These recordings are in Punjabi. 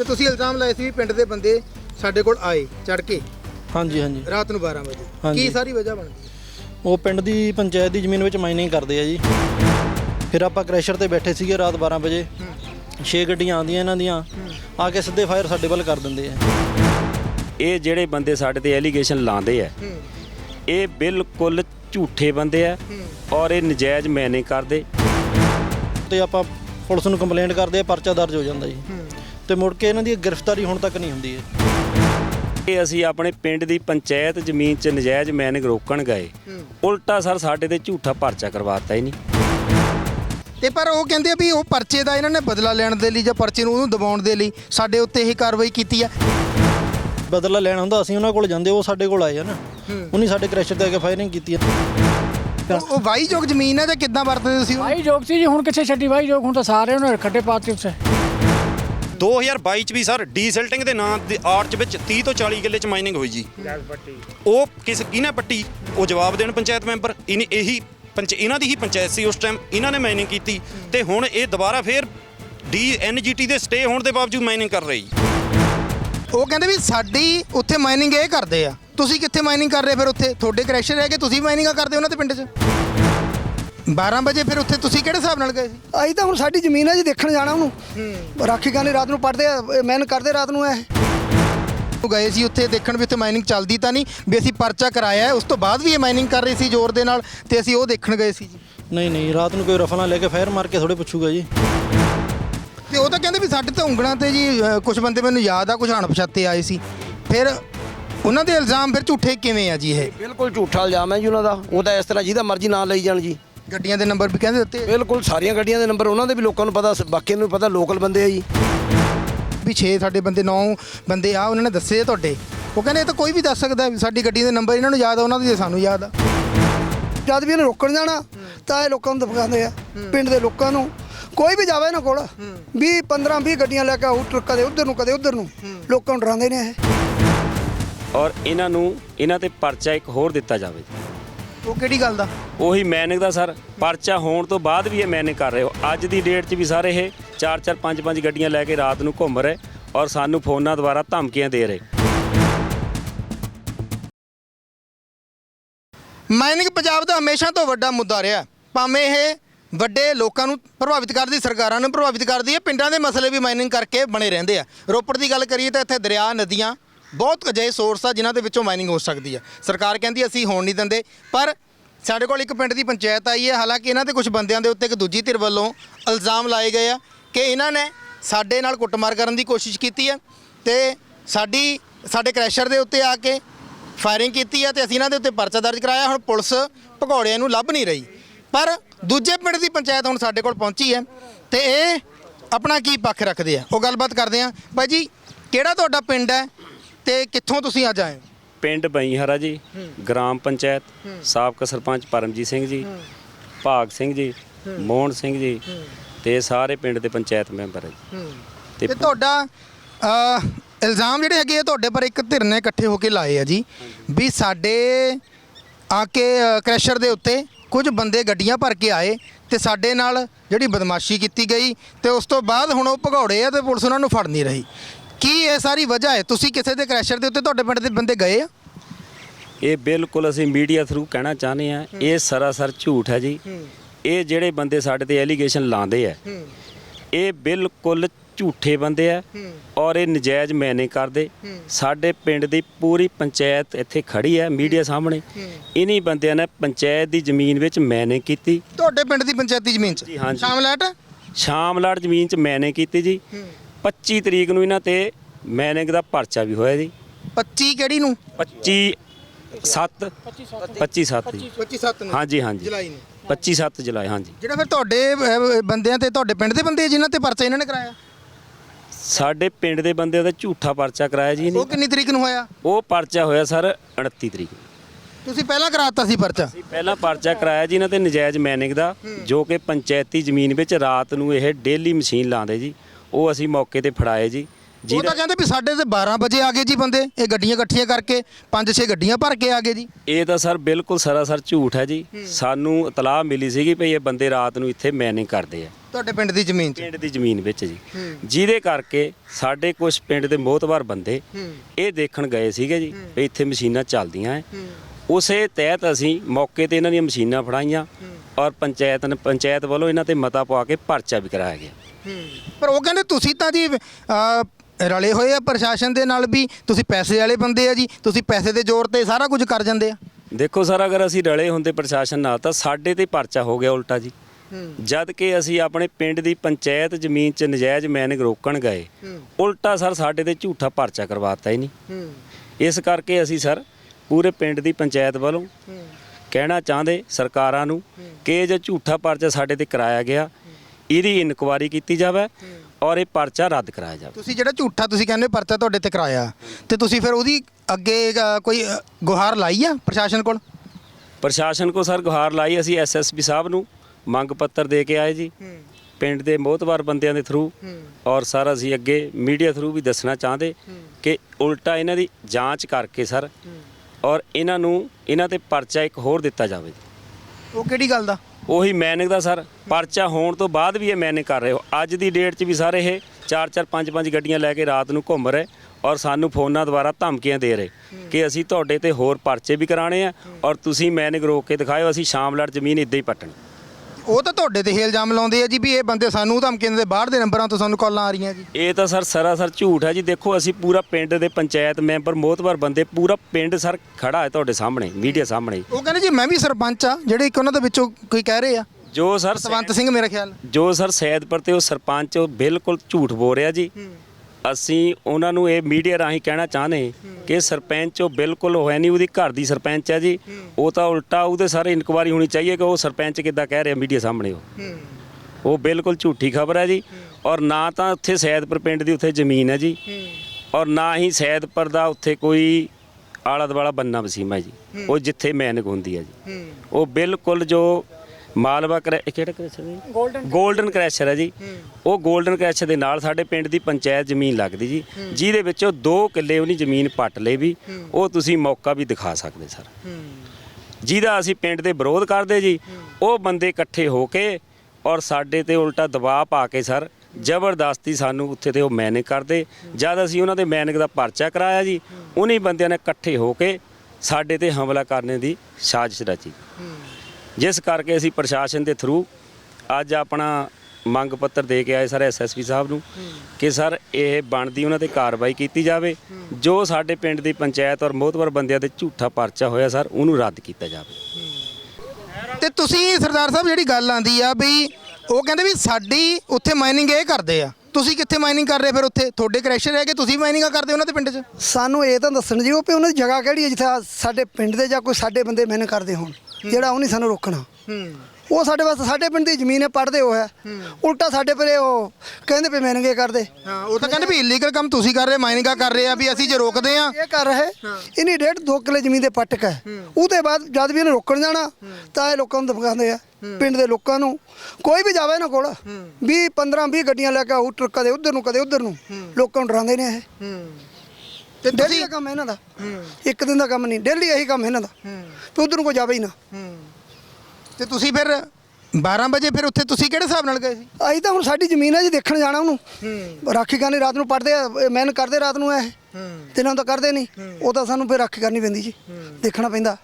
ਤੇ ਤੁਸੀਂ ਇਲਜ਼ਾਮ ਲਾਏ ਸੀ ਵੀ ਪਿੰਡ ਦੇ ਬੰਦੇ ਸਾਡੇ ਕੋਲ ਆਏ ਚੜ ਕੇ? ਹਾਂਜੀ ਹਾਂਜੀ। ਰਾਤ ਨੂੰ 12 ਵਜੇ। ਹਾਂਜੀ। ਕੀ ਸਾਰੀ ਵਜ੍ਹਾ ਬਣਦੀ ਉਹ ਪਿੰਡ ਦੀ ਪੰਚਾਇਤ ਦੀ ਜ਼ਮੀਨ ਵਿੱਚ ਮਾਈਨਿੰਗ ਕਰਦੇ ਆ ਜੀ। ਫਿਰ ਆਪਾਂ ਕ੍ਰੈਸ਼ਰ ਤੇ ਬੈਠੇ ਸੀਗੇ ਰਾਤ 12 ਵਜੇ। ਛੇ ਗੱਡੀਆਂ ਆਉਂਦੀਆਂ ਇਹਨਾਂ ਦੀਆਂ ਆ ਕੇ ਸਿੱਧੇ ਫਾਇਰ ਸਾਡੇ ਵੱਲ ਕਰ ਦਿੰਦੇ ਆ। ਇਹ ਜਿਹੜੇ ਬੰਦੇ ਸਾਡੇ ਤੇ ਐਲੀਗੇਸ਼ਨ ਲਾਉਂਦੇ ਆ ਹੂੰ। ਇਹ ਬਿਲਕੁਲ ਝੂਠੇ ਬੰਦੇ ਆ ਔਰ ਇਹ ਨਜਾਇਜ਼ ਮੈਨੇ ਕਰਦੇ। ਤੇ ਆਪਾਂ ਪੁਲਿਸ ਨੂੰ ਕੰਪਲੇਂਟ ਕਰਦੇ ਆ ਪਰਚਾ ਦਰਜ ਹੋ ਜਾਂਦਾ ਜੀ। ਤੇ ਮੁੜ ਕੇ ਇਹਨਾਂ ਦੀ ਗ੍ਰਿਫਤਾਰੀ ਹੁਣ ਤੱਕ ਨਹੀਂ ਹੁੰਦੀ ਹੈ। ਇਹ ਅਸੀਂ ਆਪਣੇ ਪਿੰਡ ਦੀ ਪੰਚਾਇਤ ਜ਼ਮੀਨ 'ਚ ਨਜਾਇਜ਼ ਮੈਨਿੰਗ ਰੋਕਣ ਗਏ। ਉਲਟਾ ਸਰ ਸਾਡੇ ਤੇ ਝੂਠਾ ਪਰਚਾ ਕਰਵਾਤਾ ਹੀ ਨਹੀਂ। ਤੇ ਪਰ ਉਹ ਕਹਿੰਦੇ ਆ ਵੀ ਉਹ ਪਰਚੇ ਦਾ ਇਹਨਾਂ ਨੇ ਬਦਲਾ ਲੈਣ ਦੇ ਲਈ ਜਾਂ ਪਰਚੇ ਨੂੰ ਉਹਨੂੰ ਦਬਾਉਣ ਦੇ ਲਈ ਸਾਡੇ ਉੱਤੇ ਇਹ ਕਾਰਵਾਈ ਕੀਤੀ ਆ। ਬਦਲਾ ਲੈਣਾ ਹੁੰਦਾ ਅਸੀਂ ਉਹਨਾਂ ਕੋਲ ਜਾਂਦੇ ਉਹ ਸਾਡੇ ਕੋਲ ਆਏ ਆ ਨਾ। ਉਹਨੇ ਸਾਡੇ ਕ੍ਰੈਸ਼ਰ ਤੇ ਆ ਕੇ ਫਾਇਰਿੰਗ ਕੀਤੀ ਆ ਉਹ ਉਹ ਵਾਹੀਯੋਗ ਜ਼ਮੀਨ ਹੈ ਜਾਂ ਕਿੱਦਾਂ ਵਰਤਦੇ ਤੁਸੀਂ ਉਹ? ਭਾਈ ਜੋਗ ਸੀ ਜੀ ਹੁਣ ਕਿੱਥੇ ਛੱਡੀ? ਭਾਈ ਜੋਗ ਹੁਣ ਤਾਂ ਸਾਰੇ ਉਹਨਾਂ ਨੇ ਖੱਡੇ ਪਾਤੇ ਉੱਥੇ। 2022 ਚ ਵੀ ਸਰ ਡੀਸਿਲਟਿੰਗ ਦੇ ਨਾਂ ਦੇ ਆਰਚ ਵਿੱਚ 30 ਤੋਂ 40 ਕਿੱਲੇ ਚ ਮਾਈਨਿੰਗ ਹੋਈ ਜੀ। ਉਹ ਕਿਸ ਕਿਹਨੇ ਪੱਟੀ? ਉਹ ਜਵਾਬ ਦੇਣ ਪੰਚਾਇਤ ਮੈਂਬਰ। ਇਹਨੇ ਇਹੀ ਪੰਚ ਇਹਨਾਂ ਦੀ ਹੀ ਪੰਚਾਇਤ ਸੀ ਉਸ ਟਾਈਮ ਇਹਨਾਂ ਨੇ ਮਾਈਨਿੰਗ ਕੀਤੀ। ਤੇ ਹੁਣ ਇਹ ਦੁਬਾਰਾ ਫੇਰ ਡੀ ਐਨਜੀਟੀ ਦੇ ਸਟੇ ਹੋਣ ਦੇ ਬਾਵਜੂਦ ਮਾਈਨਿੰਗ ਕਰ ਰਹੀ। ਉਹ ਕਹਿੰਦੇ ਵੀ ਸਾਡੀ ਉੱਥੇ ਮਾਈਨਿੰਗ ਇਹ ਕਰਦੇ ਆ। ਤੁਸੀਂ ਕਿੱਥੇ ਮਾਈਨਿੰਗ ਕਰ ਰਹੇ ਫਿਰ ਉੱਥੇ? ਤੁਹਾਡੇ ਕ੍ਰੈਸ਼ਰ ਹੈ ਕਿ ਤੁਸੀਂ ਮਾਈਨਿੰਗਾਂ ਕਰਦੇ ਉਹਨਾਂ ਦੇ ਪਿੰਡ 'ਚ? 12 ਵਜੇ ਫਿਰ ਉੱਥੇ ਤੁਸੀਂ ਕਿਹੜੇ ਹਿਸਾਬ ਨਾਲ ਗਏ ਸੀ? ਅਸੀਂ ਤਾਂ ਹੁਣ ਸਾਡੀ ਜ਼ਮੀਨ ਹੈ ਜੀ ਦੇਖਣ ਜਾਣਾ ਉਹਨੂੰ। ਰਾਖੀ ਕਰਨੀ ਰਾਤ ਨੂੰ ਪੜਦੇ ਮੈਨ ਕਰਦੇ ਰਾਤ ਨੂੰ ਇਹ ਉਹ ਗਏ ਸੀ ਉੱਥੇ ਦੇਖਣ ਵੀ ਉੱਥੇ ਮਾਈਨਿੰਗ ਚੱਲਦੀ ਤਾਂ ਨਹੀਂ ਵੀ ਅਸੀਂ ਪਰਚਾ ਕਰਾਇਆ ਹੈ ਉਸ ਤੋਂ ਬਾਅਦ ਵੀ ਇਹ ਮਾਈਨਿੰਗ ਕਰ ਰਹੀ ਸੀ ਜ਼ੋਰ ਦੇ ਨਾਲ ਤੇ ਅਸੀਂ ਉਹ ਦੇਖਣ ਗਏ ਸੀ ਜੀ। ਨਹੀਂ ਨਹੀਂ ਰਾਤ ਨੂੰ ਕੋਈ ਰਫਲਾਂ ਲੈ ਕੇ ਫਾਇਰ ਮਾਰ ਕੇ ਥੋੜੇ ਪੁੱਛੂਗਾ ਜੀ। ਤੇ ਉਹ ਤਾਂ ਕਹਿੰਦੇ ਵੀ ਸਾਡੇ ਤਾਂ ਉਂਗਲਾਂ ਤੇ ਜੀ ਕੁਝ ਬੰਦੇ ਮੈਨੂੰ ਯਾਦ ਆ ਕੁਝ ਅਣਪਛਾਤੇ ਆਏ ਸੀ। ਫਿਰ ਉਹਨਾਂ ਦੇ ਇਲਜ਼ਾਮ ਫਿਰ ਝੂਠੇ ਕਿਵੇਂ ਆ ਜੀ ਇਹ? ਬਿਲਕੁਲ ਝੂਠਾ ਇਲਜ਼ਾਮ ਹੈ ਜੀ ਉਹਨਾਂ ਦਾ। ਉਹ ਤਾਂ ਇਸ ਤਰ੍ਹਾਂ ਜਿਹਦਾ ਮਰਜ਼ੀ ਨਾਂ ਲਈ ਜਾਣ ਜੀ। ਗੱਡੀਆਂ ਦੇ ਨੰਬਰ ਵੀ ਕਹਿੰਦੇ ਦਿੱਤੇ ਬਿਲਕੁਲ ਸਾਰੀਆਂ ਗੱਡੀਆਂ ਦੇ ਨੰਬਰ ਉਹਨਾਂ ਦੇ ਵੀ ਲੋਕਾਂ ਨੂੰ ਪਤਾ ਬਾਕੀਆਂ ਨੂੰ ਵੀ ਪਤਾ ਲੋਕਲ ਬੰਦੇ ਆ ਜੀ। ਵੀ 6 ਸਾਡੇ ਬੰਦੇ 9 ਬੰਦੇ ਆ ਉਹਨਾਂ ਨੇ ਦੱਸੇ ਆ ਤੁਹਾਡੇ। ਉਹ ਕਹਿੰਦੇ ਇਹ ਤਾਂ ਕੋਈ ਵੀ ਦੱਸ ਸਕਦਾ ਵੀ ਸਾਡੀ ਗੱਡੀ ਦੇ ਨੰਬਰ ਇਹਨਾਂ ਨੂੰ ਯਾਦ ਆ ਉਹਨਾਂ ਦੇ ਸਾਨੂੰ ਯਾਦ ਆ। ਜਦ ਵੀ ਇਹਨੇ ਰੋਕਣ ਜਾਣਾ ਤਾਂ ਇਹ ਲੋਕਾਂ ਨੂੰ ਦਫਕਾਉਂਦੇ ਆ ਪਿੰਡ ਦੇ ਲੋਕਾਂ ਨੂੰ। ਕੋਈ ਵੀ ਜਾਵੇ ਇਹਨਾਂ ਕੋਲ 20 15 20 ਗੱਡੀਆਂ ਲੈ ਕੇ ਆਉ ਕਦੇ ਉਧਰ ਨੂੰ ਕਦੇ ਉਧਰ ਨੂੰ। ਲੋਕਾਂ ਨੂੰ ਡਰਾਉਂਦੇ ਨੇ ਇਹ। ਔਰ ਇਹਨਾਂ ਨੂੰ ਇਹਨਾਂ ਤੇ ਪਰਚਾ ਇੱਕ ਹੋਰ ਦਿੱਤਾ ਜਾਵੇ। ਉਹ ਕਿਹੜੀ ਗੱਲ ਦਾ? ਉਹੀ ਮੈਨਿੰਗ ਦਾ ਸਰ। ਪਰਚਾ ਹੋਣ ਤੋਂ ਬਾਅਦ ਵੀ ਇਹ ਮੈਨਿੰਗ ਕਰ ਰਹੇ ਹੋ। ਅੱਜ ਦੀ ਡੇਟ 'ਚ ਵੀ ਸਾਰੇ ਇਹ 4-4 5-5 ਗੱਡੀਆਂ ਲੈ ਕੇ ਰਾਤ ਨੂੰ ਘੁੰਮ ਰਹੇ ਔਰ ਸਾਨੂੰ ਫੋਨਾਂ ਦੁਆਰਾ ਧਮਕੀਆਂ ਦੇ ਰਹੇ। ਮਾਈਨਿੰਗ ਪੰਜਾਬ ਦਾ ਹਮੇਸ਼ਾ ਤੋਂ ਵੱਡਾ ਮੁੱਦਾ ਰਿਹਾ ਭਾਵੇਂ ਇਹ ਵੱਡੇ ਲੋਕਾਂ ਨੂੰ ਪ੍ਰਭਾਵਿਤ ਕਰਦੀ ਸਰਕਾਰਾਂ ਨੂੰ ਪ੍ਰਭਾਵਿਤ ਕਰਦੀ ਹੈ ਪਿੰਡਾਂ ਦੇ ਮਸਲੇ ਵੀ ਮਾਈਨਿੰਗ ਕਰਕੇ ਬਣੇ ਰਹਿੰਦੇ ਆ। ਰੋਪੜ ਦੀ ਗੱਲ ਕਰੀਏ ਤਾਂ ਇੱਥੇ ਦਰਿਆ ਨਦੀਆਂ ਬਹੁਤ ਅਜਿਹੇ ਸੋਰਸ ਆ ਜਿਨ੍ਹਾਂ ਦੇ ਵਿੱਚੋਂ ਮਾਈਨਿੰਗ ਹੋ ਸਕਦੀ ਹੈ ਸਰਕਾਰ ਕਹਿੰਦੀ ਅਸੀਂ ਹੋਣ ਨਹੀਂ ਦਿੰਦੇ, ਪਰ ਸਾਡੇ ਕੋਲ ਇੱਕ ਪਿੰਡ ਦੀ ਪੰਚਾਇਤ ਆਈ ਹੈ, ਹਾਲਾਂਕਿ ਇਹਨਾਂ ਦੇ ਕੁਝ ਬੰਦਿਆਂ ਦੇ ਉੱਤੇ ਇੱਕ ਦੂਜੀ ਧਿਰ ਵੱਲੋਂ ਇਲਜ਼ਾਮ ਲਾਏ ਗਏ ਆ ਕਿ ਇਹਨਾਂ ਨੇ ਸਾਡੇ ਨਾਲ ਕੁੱਟਮਾਰ ਕਰਨ ਦੀ ਕੋਸ਼ਿਸ਼ ਕੀਤੀ ਹੈ ਤੇ ਸਾਡੀ, ਸਾਡੇ ਕ੍ਰੈਸ਼ਰ ਦੇ ਉੱਤੇ ਆ ਕੇ ਫਾਇਰਿੰਗ ਕੀਤੀ ਹੈ ਤੇ ਅਸੀਂ ਇਹਨਾਂ ਦੇ ਉੱਤੇ ਪਰਚਾ ਦਰਜ ਕਰਾਇਆ, ਹੁਣ ਪੁਲਿਸ ਭਗੌੜਿਆਂ ਨੂੰ ਲੱਭ ਨਹੀਂ ਰਹੀ। ਪਰ ਦੂਜੇ ਪਿੰਡ ਦੀ ਪੰਚਾਇਤ ਹੁਣ ਸਾਡੇ ਕੋਲ ਪਹੁੰਚੀ ਹੈ ਤੇ ਇਹ ਆਪਣਾ ਕੀ ਪੱਖ ਰੱਖਦੇ ਆ? ਉਹ ਗੱਲਬਾਤ ਕਰਦੇ ਆ। ਭਾਈ ਜੀ, ਕਿਹੜਾ ਤੁਹਾਡਾ ਪਿੰਡ ਹੈ? ਤੇ ਕਿੱਥੋਂ ਤੁਸੀਂ ਅੱਜ ਆਏ ਹੋ? ਪਿੰਡ ਬਈਹਰਾ ਜੀ ਗ੍ਰਾਮ ਪੰਚਾਇਤ ਸਾਬਕਾ ਸਰਪੰਚ ਪਰਮਜੀਤ ਸਿੰਘ ਜੀ ਭਾਗ ਸਿੰਘ ਜੀ ਮੋਹਨ ਸਿੰਘ ਜੀ ਤੇ ਸਾਰੇ ਪਿੰਡ ਦੇ ਪੰਚਾਇਤ ਮੈਂਬਰ ਹੈ ਜੀ। ਤੇ ਤੁਹਾਡਾ ਅ, ਇਲਜ਼ਾਮ ਜਿਹੜੇ ਹੈਗੇ ਆ ਤੁਹਾਡੇ ਪਰ ਇੱਕ ਧਿਰ ਨੇ ਇਕੱਠੇ ਹੋ ਕੇ ਲਾਏ ਆ ਜੀ ਵੀ ਸਾਡੇ ਆ ਕੇ ਅ, ਕ੍ਰੈਸ਼ਰ ਦੇ ਉੱਤੇ ਕੁਝ ਬੰਦੇ ਗੱਡੀਆਂ ਭਰ ਕੇ ਆਏ ਤੇ ਸਾਡੇ ਨਾਲ ਜਿਹੜੀ ਬਦਮਾਸ਼ੀ ਕੀਤੀ ਗਈ ਤੇ ਉਸ ਤੋਂ ਬਾਅਦ ਹੁਣ ਉਹ ਭਗੌੜੇ ਆ ਤੇ ਪੁਲਿਸ ਉਹਨਾਂ ਨੂੰ ਫੜ ਨਹੀਂ ਰਹੀ। ਕੀ ਇਹ ਸਾਰੀ ਵਜ੍ਹਾ ਹੈ? ਤੁਸੀਂ ਕਿਸੇ ਦੇ ਕ੍ਰੈਸ਼ਰ ਦੇ ਉੱਤੇ ਤੁਹਾਡੇ ਪਿੰਡ ਦੇ ਬੰਦੇ ਗਏ ਆ? ਇਹ ਬਿਲਕੁਲ ਅਸੀਂ ਮੀਡੀਆ ਥਰੂ ਕਹਿਣਾ ਚਾਹੁੰਦੇ ਆ ਇਹ ਸਰਾਸਰ ਝੂਠ ਹੈ ਜੀ। ਇਹ ਜਿਹੜੇ ਬੰਦੇ ਸਾਡੇ ਤੇ ਐਲੀਗੇਸ਼ਨ ਲਾਉਂਦੇ ਆ ਇਹ ਬਿਲਕੁਲ ਝੂਠੇ ਬੰਦੇ ਆ ਔਰ ਇਹ ਨਜਾਇਜ਼ ਮੈਨੇ ਕਰਦੇ। ਸਾਡੇ ਪਿੰਡ ਦੀ ਪੂਰੀ ਪੰਚਾਇਤ ਇੱਥੇ ਖੜੀ ਹੈ ਮੀਡੀਆ ਸਾਹਮਣੇ। ਇਨੀ ਬੰਦਿਆਂ ਨੇ ਪੰਚਾਇਤ ਦੀ ਜ਼ਮੀਨ ਵਿੱਚ ਮੈਨੇ ਕੀਤੀ। ਤੁਹਾਡੇ ਪਿੰਡ ਦੀ ਪੰਚਾਇਤੀ ਜ਼ਮੀਨ 'ਚ। ਸ਼ਾਮਲਾਟ ਸ਼ਾਮਲਾੜ ਜ਼ਮੀਨ 'ਚ ਮੈਨੇ ਕੀਤੀ ਜੀ। 25 ਤਰੀਕ ਨੂੰ ਇਹਨਾਂ ਤੇ ਮੈਨਿੰਗ ਦਾ ਪਰਚਾ ਵੀ ਹੋਇਆ ਜੀ। 25 ਕਿਹੜੀ ਨੂੰ? 25 7 25 7 ਜੀ। 25 7 ਨੂੰ। ਹਾਂਜੀ ਹਾਂਜੀ। ਜੁਲਾਈ ਨੂੰ। 25 7 ਜੁਲਾਈ ਹਾਂਜੀ। ਜਿਹੜਾ ਫਿਰ ਤੁਹਾਡੇ ਬੰਦਿਆਂ ਤੇ ਤੁਹਾਡੇ ਪਿੰਡ ਦੇ ਬੰਦੇ ਆ ਜਿਨ੍ਹਾਂ ਤੇ ਪਰਚਾ ਇਹਨਾਂ ਨੇ ਕਰਾਇਆ? ਸਾਡੇ ਪਿੰਡ ਦੇ ਬੰਦੇ ਦਾ ਝੂਠਾ ਪਰਚਾ ਕਰਾਇਆ ਜੀ ਉਹ ਨਹੀਂ ਕਿੰਨੀ ਤਰੀਕ ਨੂੰ ਹੋਇਆ? ਉਹ ਪਰਚਾ ਹੋਇਆ ਸਰ 29 ਤਰੀਕ। ਨੂੰ ਤੁਸੀਂ ਪਹਿਲਾਂ ਕਰਾਤਾ ਸੀ ਪਰਚਾ? ਅਸੀਂ ਪਹਿਲਾਂ ਪਰਚਾ ਕਰਾਇਆ ਜੀ ਇਹਨਾਂ ਤੇ ਨਜਾਇਜ਼ ਮੈਨਿੰਗ ਦਾ ਜੋ ਕਿ ਪੰਚਾਇਤੀ ਜ਼ਮੀਨ ਵਿੱਚ ਰਾਤ ਨੂੰ ਇਹ ਡੇਲੀ ਮਸ਼ੀਨ ਲਾਉਂਦੇ ਜੀ। ਉਹ ਅਸੀਂ ਮੌਕੇ ਤੇ ਫੜਾਏ ਜੀ। ਉਹ ਤਾਂ ਕਹਿੰਦੇ ਵੀ ਸਾਡੇ ਤੇ 12 ਵਜੇ ਆ ਗਏ ਜੀ ਬੰਦੇ। ਇਹ ਗੱਡੀਆਂ ਇਕੱਠੀਆਂ ਕਰਕੇ 5-6 ਗੱਡੀਆਂ ਭਰ ਕੇ ਆ ਗਏ ਜੀ। ਇਹ ਤਾਂ ਸਰ ਬਿਲਕੁਲ ਸਰਾਸਰ ਝੂਠ ਹੈ ਜੀ। ਸਾਨੂੰ ਇਤਲਾਹ ਮਿਲੀ ਸੀਗੀ ਭਈ ਇਹ ਬੰਦੇ ਰਾਤ ਨੂੰ ਇੱਥੇ ਮੈਨਿੰਗ ਕਰਦੇ ਆ। ਤੁਹਾਡੇ ਪਿੰਡ ਦੀ ਜ਼ਮੀਨ 'ਚ? ਪਿੰਡ ਦੀ ਜ਼ਮੀਨ ਵਿੱਚ ਜੀ। ਜਿਹਦੇ ਕਰਕੇ ਸਾਡੇ ਕੁਝ ਪਿੰਡ ਦੇ ਮੋਹਤਵਾਰ ਬੰਦੇ ਇਹ ਦੇਖਣ ਗਏ ਸੀਗੇ ਜੀ ਵੀ ਇੱਥੇ ਮਸ਼ੀਨਾਂ ਚੱਲਦੀਆਂ ਐ। ਉਸੇ ਤਹਿਤ ਅਸੀਂ ਮੌਕੇ ਤੇ ਇਹਨਾਂ ਦੀਆਂ ਮਸ਼ੀਨਾਂ ਫੜਾਈਆਂ ਔਰ ਪੰਚਾਇਤ ਨੇ ਪੰਚਾਇਤ ਵੱਲੋਂ ਇਹਨਾਂ ਤੇ ਮਤਾ ਪਵਾ ਕੇ ਪਰਚਾ ਵੀ ਕਰਾਇਆ ਗਿਆ। ਪਰ ਉਹ ਕਹਿੰਦੇ ਤੁਸੀਂ ਤਾਂ ਜੀ ਅਹ, ਰਲੇ ਹੋਏ ਆ ਪ੍ਰਸ਼ਾਸਨ ਦੇ ਨਾਲ ਵੀ ਤੁਸੀਂ ਪੈਸੇ ਵਾਲੇ ਬੰਦੇ ਆ ਜੀ ਤੁਸੀਂ ਪੈਸੇ ਦੇ ਜ਼ੋਰ ਤੇ ਸਾਰਾ ਕੁਝ ਕਰ ਜਾਂਦੇ ਆ। ਦੇਖੋ ਸਰ ਅਗਰ ਅਸੀਂ ਰਲੇ ਹੁੰਦੇ ਪ੍ਰਸ਼ਾਸਨ ਨਾਲ ਤਾਂ ਸਾਡੇ ਤੇ ਪਰਚਾ ਹੋ ਗਿਆ ਉਲਟਾ ਜੀ। ਜਦ ਕਿ ਅਸੀਂ ਆਪਣੇ ਪਿੰਡ ਦੀ ਪੰਚਾਇਤ ਜ਼ਮੀਨ 'ਚ ਨਜਾਇਜ਼ ਮੈਨਿੰਗ ਰੋਕਣ ਗਏ ਉਲਟਾ ਸਰ ਸਾਡੇ ਤੇ ਝੂਠਾ ਪਰਚਾ ਕਰਵਾਤਾ ਹੀ ਨਹੀਂ। ਇਸ ਕਰਕੇ ਅਸੀਂ ਸਰ ਪੂਰੇ ਪਿੰਡ ਦੀ ਪੰਚਾਇਤ ਵੱਲੋਂ ਕਹਿਣਾ ਚਾਹੁੰਦੇ ਸਰਕਾਰਾਂ ਨੂੰ ਕਿ ਇਹ ਜੋ ਝੂਠਾ ਪਰਚਾ ਸਾਡੇ ਤੇ ਕਰਾਇਆ ਗਿਆ ਇਹਦੀ ਇਨਕੁਆਇਰੀ ਕੀਤੀ ਜਾਵੇ ਔਰ ਇਹ ਪਰਚਾ ਰੱਦ ਕਰਾਇਆ ਜਾਵੇ। ਤੁਸੀਂ ਜਿਹੜਾ ਝੂਠਾ ਤੁਸੀਂ ਕਹਿੰਦੇ ਹੋ ਪਰਚਾ ਤੁਹਾਡੇ ਤੇ ਕਰਾਇਆ। ਤੇ ਤੁਸੀਂ ਫਿਰ ਉਹਦੀ ਅੱਗੇ ਕੋਈ ਗੁਹਾਰ ਲਾਈ ਆ ਪ੍ਰਸ਼ਾਸਨ ਕੋਲ? ਪ੍ਰਸ਼ਾਸਨ ਕੋ ਸਰ ਗੁਹਾਰ ਲਾਈ ਅਸੀਂ ਐਸਐਸਪੀ ਸਾਹਿਬ ਨੂੰ ਮੰਗ ਪੱਤਰ ਦੇ ਕੇ ਆਏ ਜੀ। ਪਿੰਡ ਦੇ ਮੋਹਤਵਾਰ ਬੰਦਿਆਂ ਦੇ ਥਰੂ ਔਰ ਸਰ ਅਸੀਂ ਅੱਗੇ ਮੀਡੀਆ ਥਰੂ ਵੀ ਦੱਸਣਾ ਚਾਹੁੰਦੇ ਕਿ ਉਲਟਾ ਇਹਨਾਂ ਦੀ ਜਾਂਚ ਕਰਕੇ ਸਰ ਔਰ ਇਹਨਾਂ ਨੂੰ ਇਹਨਾਂ ਤੇ ਪਰਚਾ ਇੱਕ ਹੋਰ ਦਿੱਤਾ ਜਾਵੇ ਉਹ ਕਿਹੜੀ ਗੱਲ ਦਾ? ਉਹੀ ਮੈਨਿਕ ਦਾ ਸਰ। ਪਰਚਾ ਹੋਣ ਤੋਂ ਬਾਅਦ ਵੀ ਇਹ ਮੈਨਿਕ ਕਰ ਰਹੇ ਹੋ। ਅੱਜ ਦੀ ਡੇਟ 'ਚ ਵੀ ਸਰ ਇਹ 4-4 5-5 ਗੱਡੀਆਂ ਲੈ ਕੇ ਰਾਤ ਨੂੰ ਘੁੰਮ ਰਹੇ ਔਰ ਸਾਨੂੰ ਫੋਨਾਂ ਦੁਆਰਾ ਧਮਕੀਆਂ ਦੇ ਰਹੇ ਕਿ ਅਸੀਂ ਤੁਹਾਡੇ ਤੇ ਹੋਰ ਪਰਚੇ ਵੀ ਕਰਾਣੇ ਆ ਔਰ ਤੁਸੀਂ ਮੈਨਿਕ ਰੋਕ ਕੇ ਦਿਖਾਇਓ, ਅਸੀਂ ਸ਼ਾਮ ਲੜ ਜ਼ਮੀਨ ਇੱਦਾਂ ਹੀ ਪੱਟਣੀ। ਉਹ ਤਾਂ ਤੁਹਾਡੇ ਤੇ ਹੀ ਇਲਜ਼ਾਮ ਲਾਉਂਦੇ ਆ ਜੀ ਵੀ ਇਹ ਬੰਦੇ ਸਾਨੂੰ ਧਮਕੀ ਦਿੰਦੇ ਬਾਹਰ ਦੇ ਨੰਬਰਾਂ ਤੋਂ ਸਾਨੂੰ ਕਾਲਾਂ ਆ ਰਹੀਆਂ ਜੀ। ਇਹ ਤਾਂ ਸਰ ਸਰਾਸਰ ਝੂਠ ਹੈ ਜੀ। ਦੇਖੋ ਅਸੀਂ ਪੂਰਾ ਪਿੰਡ ਦੇ ਪੰਚਾਇਤ ਮੈਂਬਰ ਮੋਹਤਵਾਰ ਬੰਦੇ ਪੂਰਾ ਪਿੰਡ ਸਰ ਖੜਾ ਹੈ ਤੁਹਾਡੇ ਸਾਹਮਣੇ ਮੀਡੀਆ ਸਾਹਮਣੇ। ਉਹ ਕਹਿੰਦੇ ਜੀ ਮੈਂ ਵੀ ਸਰਪੰਚ ਆ ਜਿਹੜੇ ਇੱਕ ਉਹਨਾਂ ਦੇ ਵਿੱਚੋਂ ਕੋਈ ਕਹਿ ਰਹੇ ਆ। ਜੋ ਸਰ ਸਵੰਤ ਸਿੰਘ ਮੇਰੇ ਖਿਆਲ। ਜੋ ਸਰ ਸੈਦਪੁਰ ਤੇ ਉਹ ਸਰਪੰਚ ਉਹ ਬਿਲਕੁਲ ਝੂਠ ਬੋਲ ਰਿਹਾ ਜੀ। ਅਸੀਂ ਉਹਨਾਂ ਨੂੰ ਇਹ ਮੀਡੀਆ ਰਾਹੀਂ ਕਹਿਣਾ ਚਾਹੁੰਦੇ ਕਿ ਸਰਪੰਚ ਉਹ ਬਿਲਕੁਲ ਹੋਇਆ ਨਹੀਂ ਉਹਦੀ ਘਰ ਦੀ ਸਰਪੰਚ ਹੈ ਜੀ। ਉਹ ਤਾਂ ਉਲਟਾ ਉਹਦੇ ਸਾਰੇ ਇਨਕੁਆਰੀ ਹੋਣੀ ਚਾਹੀਏ ਕਿ ਉਹ ਸਰਪੰਚ ਕਿੱਦਾਂ ਕਹਿ ਰਿਹਾ ਮੀਡੀਆ ਸਾਹਮਣੇ ਉਹ। ਉਹ ਬਿਲਕੁਲ ਝੂਠੀ ਖਬਰ ਹੈ ਜੀ। ਔਰ ਨਾ ਤਾਂ ਉੱਥੇ ਸੈਦਪੁਰ ਪਿੰਡ ਦੀ ਉੱਥੇ ਜ਼ਮੀਨ ਹੈ ਜੀ। ਔਰ ਨਾ ਹੀ ਸੈਦਪੁਰ ਦਾ ਉੱਥੇ ਕੋਈ ਆਲਾ ਦੁਆਲਾ ਬੰਨਾ ਵਸੀਮਾ ਜੀ। ਉਹ ਜਿੱਥੇ ਮੈਨਕ ਹੁੰਦੀ ਹੈ ਜੀ। ਉਹ ਬਿਲਕੁਲ ਜੋ ਮਾਲਵਾ ਕਰੈ ਇਹ ਕਿਹੜਾ ਕਰੈਸ਼ਰ ਹੈ ਗੋਲਡਨ ਗੋਲਡਨ ਕਰੈਸ਼ਰ ਹੈ ਜੀ। ਉਹ ਗੋਲਡਨ ਕਰੈਸ਼ਰ ਦੇ ਨਾਲ ਸਾਡੇ ਪਿੰਡ ਦੀ ਪੰਚਾਇਤ ਜ਼ਮੀਨ ਲੱਗਦੀ ਜੀ। ਜਿਹਦੇ ਵਿੱਚੋਂ 2 ਕਿੱਲੇ ਉਹਨੀ ਜ਼ਮੀਨ ਪੱਟ ਲਈ ਵੀ। ਉਹ ਤੁਸੀਂ ਮੌਕਾ ਵੀ ਦਿਖਾ ਸਕਦੇ ਸਰ। ਜਿਹਦਾ ਅਸੀਂ ਪਿੰਡ ਦੇ ਵਿਰੋਧ ਕਰਦੇ ਜੀ ਉਹ ਬੰਦੇ ਇਕੱਠੇ ਹੋ ਕੇ ਔਰ ਸਾਡੇ ਤੇ ਉਲਟਾ ਦਬਾਅ ਪਾ ਕੇ ਸਰ ਜ਼ਬਰਦਸਤੀ ਸਾਨੂੰ ਉੱਥੇ ਤੇ ਉਹ ਮੈਨਿਕ ਕਰਦੇ। ਜਦ ਅਸੀਂ ਉਹਨਾਂ ਦੇ ਮੈਨਿਕ ਦਾ ਪਰਚਾ ਕਰਾਇਆ ਜੀ ਉन्हीं ਬੰਦਿਆਂ ਨੇ ਇਕੱਠੇ ਹੋ ਕੇ ਸਾਡੇ ਤੇ ਹਮਲਾ ਕਰਨ ਦੀ ਸਾਜ਼ਿਸ਼ ਰਚੀ। ਜਿਸ ਕਰਕੇ ਅਸੀਂ ਪ੍ਰਸ਼ਾਸਨ ਦੇ ਥਰੂ ਅੱਜ ਆਪਣਾ ਮੰਗ ਪੱਤਰ ਦੇ ਕੇ ਆਏ ਸਰ ਐਸਐਸਪੀ ਸਾਹਿਬ ਨੂੰ ਕਿ ਸਰ ਇਹ ਬਣਦੀ ਉਹਨਾਂ ਤੇ ਕਾਰਵਾਈ ਕੀਤੀ ਜਾਵੇ, ਜੋ ਸਾਡੇ ਪਿੰਡ ਦੀ ਪੰਚਾਇਤ ਔਰ ਮੋਹਤਵਰ ਬੰਦਿਆਂ 'ਤੇ ਝੂਠਾ ਪਰਚਾ ਹੋਇਆ ਸਰ, ਉਹਨੂੰ ਰੱਦ ਕੀਤਾ ਜਾਵੇ। ਤੇ ਤੁਸੀਂ ਸਰਦਾਰ ਸਾਹਿਬ ਜਿਹੜੀ ਗੱਲ ਆਂਦੀ ਆ ਵੀ ਉਹ ਕਹਿੰਦੇ ਵੀ ਸਾਡੀ ਉੱਥੇ ਮਾਈਨਿੰਗ ਇਹ ਕਰਦੇ ਆ। ਤੁਸੀਂ ਕਿੱਥੇ ਮਾਈਨਿੰਗ ਕਰ ਰਹੇ ਫਿਰ ਉੱਥੇ? ਤੁਹਾਡੇ ਕ੍ਰੈਸ਼ਰ ਹੈ ਕਿ ਤੁਸੀਂ ਮਾਈਨਿੰਗਾਂ ਕਰਦੇ ਉਹਨਾਂ ਦੇ ਪਿੰਡ 'ਚ? ਸਾਨੂੰ ਇਹ ਤਾਂ ਦੱਸਣ ਜੀ ਉਹ ਵੀ ਉਹਨਾਂ ਦੀ ਜਗ੍ਹਾ ਕਿਹੜੀ ਹੈ ਜਿੱਥੇ ਸਾਡੇ ਪਿੰਡ ਦੇ ਜਾਂ ਕੋਈ ਸਾਡੇ ਬੰਦੇ ਮਿਹਨਤ ਕਰਦੇ ਹੋਣ ਜਿਹੜਾ ਉਹ ਨਹੀਂ ਸਾਨੂੰ ਰੋਕਣਾ। ਉਹ ਸਾਡੇ ਵਾਸਤੇ ਸਾਡੇ ਪਿੰਡ ਦੀ ਜ਼ਮੀਨ ਹੈ ਪੜਦੇ ਹੋਇਆ ਉਲਟਾ ਸਾਡੇ ਪਰੇ ਉਹ ਕਹਿੰਦੇ ਵੀ ਮਿਹਨਗੇ ਕਰਦੇ। ਹਾਂ ਉਹ ਤਾਂ ਕਹਿੰਦੇ ਵੀ ਇਲੀਗਲ ਕੰਮ ਤੁਸੀਂ ਕਰ ਰਹੇ ਮਾਈਨਿੰਗਾਂ ਕਰ ਰਹੇ ਆ ਵੀ ਅਸੀਂ ਜੇ ਰੋਕਦੇ ਆ ਇਹ ਕਰ ਰਹੇ ਇਨੀ ਡੇਢ 2 ਕਿਲੇ ਜ਼ਮੀਨ ਦੇ ਪੱਟਕ ਹੈ। ਉਹਦੇ ਬਾਅਦ ਜਦ ਵੀ ਇਹਨੇ ਰੋਕਣ ਜਾਣਾ ਤਾਂ ਇਹ ਲੋਕਾਂ ਨੂੰ ਧਮਕਾਉਂਦੇ ਆ ਪਿੰਡ ਦੇ ਲੋਕਾਂ ਨੂੰ। ਕੋਈ ਵੀ ਜਾਵੇ ਇਹਨਾਂ ਕੋਲ 20 15 20 ਗੱਡੀਆਂ ਲੈ ਕੇ ਆਊ ਟਰੱਕ ਕਦੇ ਉਧਰ ਨੂੰ ਕਦੇ ਉਧਰ ਨੂੰ ਲੋਕਾਂ ਨੂੰ ਡਰਾਉਂਦੇ ਨੇ ਇਹ। ਤੇ ਡੇਲੀ ਦਾ ਕੰਮ ਇਹਨਾਂ ਦਾ। ਇੱਕ ਦਿਨ ਦਾ ਕੰਮ ਨਹੀਂ ਡੇਲੀ ਇਹੀ ਕੰਮ ਇਹਨਾਂ ਦਾ। ਤੇ ਉਧਰ ਨੂੰ ਕੋਈ ਜਾਵੇ ਹੀ ਨਾ। ਤੇ ਤੁਸੀਂ ਫਿਰ 12 ਵਜੇ ਫਿਰ ਉੱਥੇ ਤੁਸੀਂ ਕਿਹੜੇ ਹਿਸਾਬ ਨਾਲ ਗਏ ਸੀ? ਅਸੀਂ ਤਾਂ ਹੁਣ ਸਾਡੀ ਜ਼ਮੀਨ ਹੈ ਜੀ ਦੇਖਣ ਜਾਣਾ ਉਹਨੂੰ। ਰਾਖੀ ਕਰਨੀ ਰਾਤ ਨੂੰ ਪੜਦੇ ਆ ਮਿਹਨਤ ਕਰਦੇ ਰਾਤ ਨੂੰ ਇਹ। ਦਿਨਾਂ ਨੂੰ ਤਾਂ ਕਰਦੇ ਨਹੀਂ। ਉਹ ਤਾਂ ਸਾਨੂੰ ਫਿਰ ਰਾਖੀ ਕਰਨੀ ਪੈਂਦੀ ਜੀ। ਦੇਖਣਾ ਪੈਂਦਾ।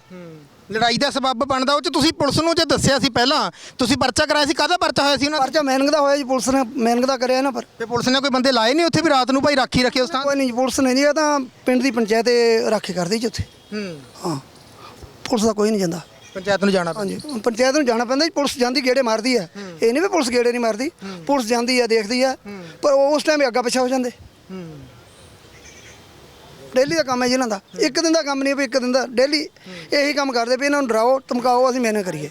ਲੜਾਈ ਦਾ ਸਬਬ ਬਣਦਾ ਉਹ ਚ ਤੁਸੀਂ ਪੁਲਿਸ ਨੂੰ ਜੇ ਦੱਸਿਆ ਸੀ ਪਹਿਲਾਂ ਤੁਸੀਂ ਪਰਚਾ ਕਰਾਇਆ ਸੀ ਕਾਹਦਾ ਪਰਚਾ ਹੋਇਆ ਸੀ ਉਹਨਾਂ ਦਾ ਪਰਚਾ ਮਿਹਨਤ ਦਾ ਹੋਇਆ ਜੀ ਪੁਲਿਸ ਨੇ ਮਿਹਨਤ ਦਾ ਕਰਿਆ ਨਾ ਪਰ। ਤੇ ਪੁਲਿਸ ਨੇ ਕੋਈ ਬੰਦੇ ਲਾਏ ਨਹੀਂ ਉੱਥੇ ਵੀ ਰਾਤ ਨੂੰ ਭਾਈ ਰਾਖੀ ਰੱਖੇ ਉਸ ਥਾਂ? ਕੋਈ ਨਹੀਂ ਜੀ, ਪੁਲਿਸ ਨੇ ਨਹੀਂ ਇਹ ਤਾਂ ਪਿੰਡ ਦੀ ਪੰਚਾਇਤ ਇਹ ਰਾਖੀ ਕਰਦੀ ਜੀ ਉੱਥੇ। ਹਾਂ। ਪੁਲਿਸ ਦਾ ਕੋਈ ਨਹੀਂ ਜਾਂਦਾ। ਪੰਚਾਇਤ ਨੂੰ ਜਾਣਾ ਹਾਂਜੀ ਪੰਚਾਇਤ ਨੂੰ ਜਾਣਾ ਪੈਂਦਾ ਜੀ ਪੁਲਿਸ ਜਾਂਦੀ ਗੇੜੇ ਮਾਰਦੀ ਹੈ। ਇਹ ਨਹੀਂ ਵੀ ਪੁਲਿਸ ਗੇੜੇ ਨਹੀਂ ਮਾਰਦੀ ਪੁਲਿਸ ਜਾਂਦੀ ਹੈ ਦੇਖਦੀ ਹੈ ਪਰ ਉਹ ਉਸ ਟਾਈਮ ਅੱਗਾ ਪਿੱਛਾ ਹੋ ਜਾਂਦੇ। ਡੇਲੀ ਦਾ ਕੰਮ ਹੈ ਜੀ ਇਹਨਾਂ ਦਾ। ਇੱਕ ਦਿਨ ਦਾ ਕੰਮ ਨਹੀਂ ਵੀ ਇੱਕ ਦਿਨ ਦਾ। ਡੇਲੀ ਇਹੀ ਕੰਮ ਕਰਦੇ ਵੀ ਇਹਨਾਂ ਨੂੰ ਡਰਾਓ ਧਮਕਾਓ ਅਸੀਂ ਮਿਹਨਤ ਕਰੀਏ।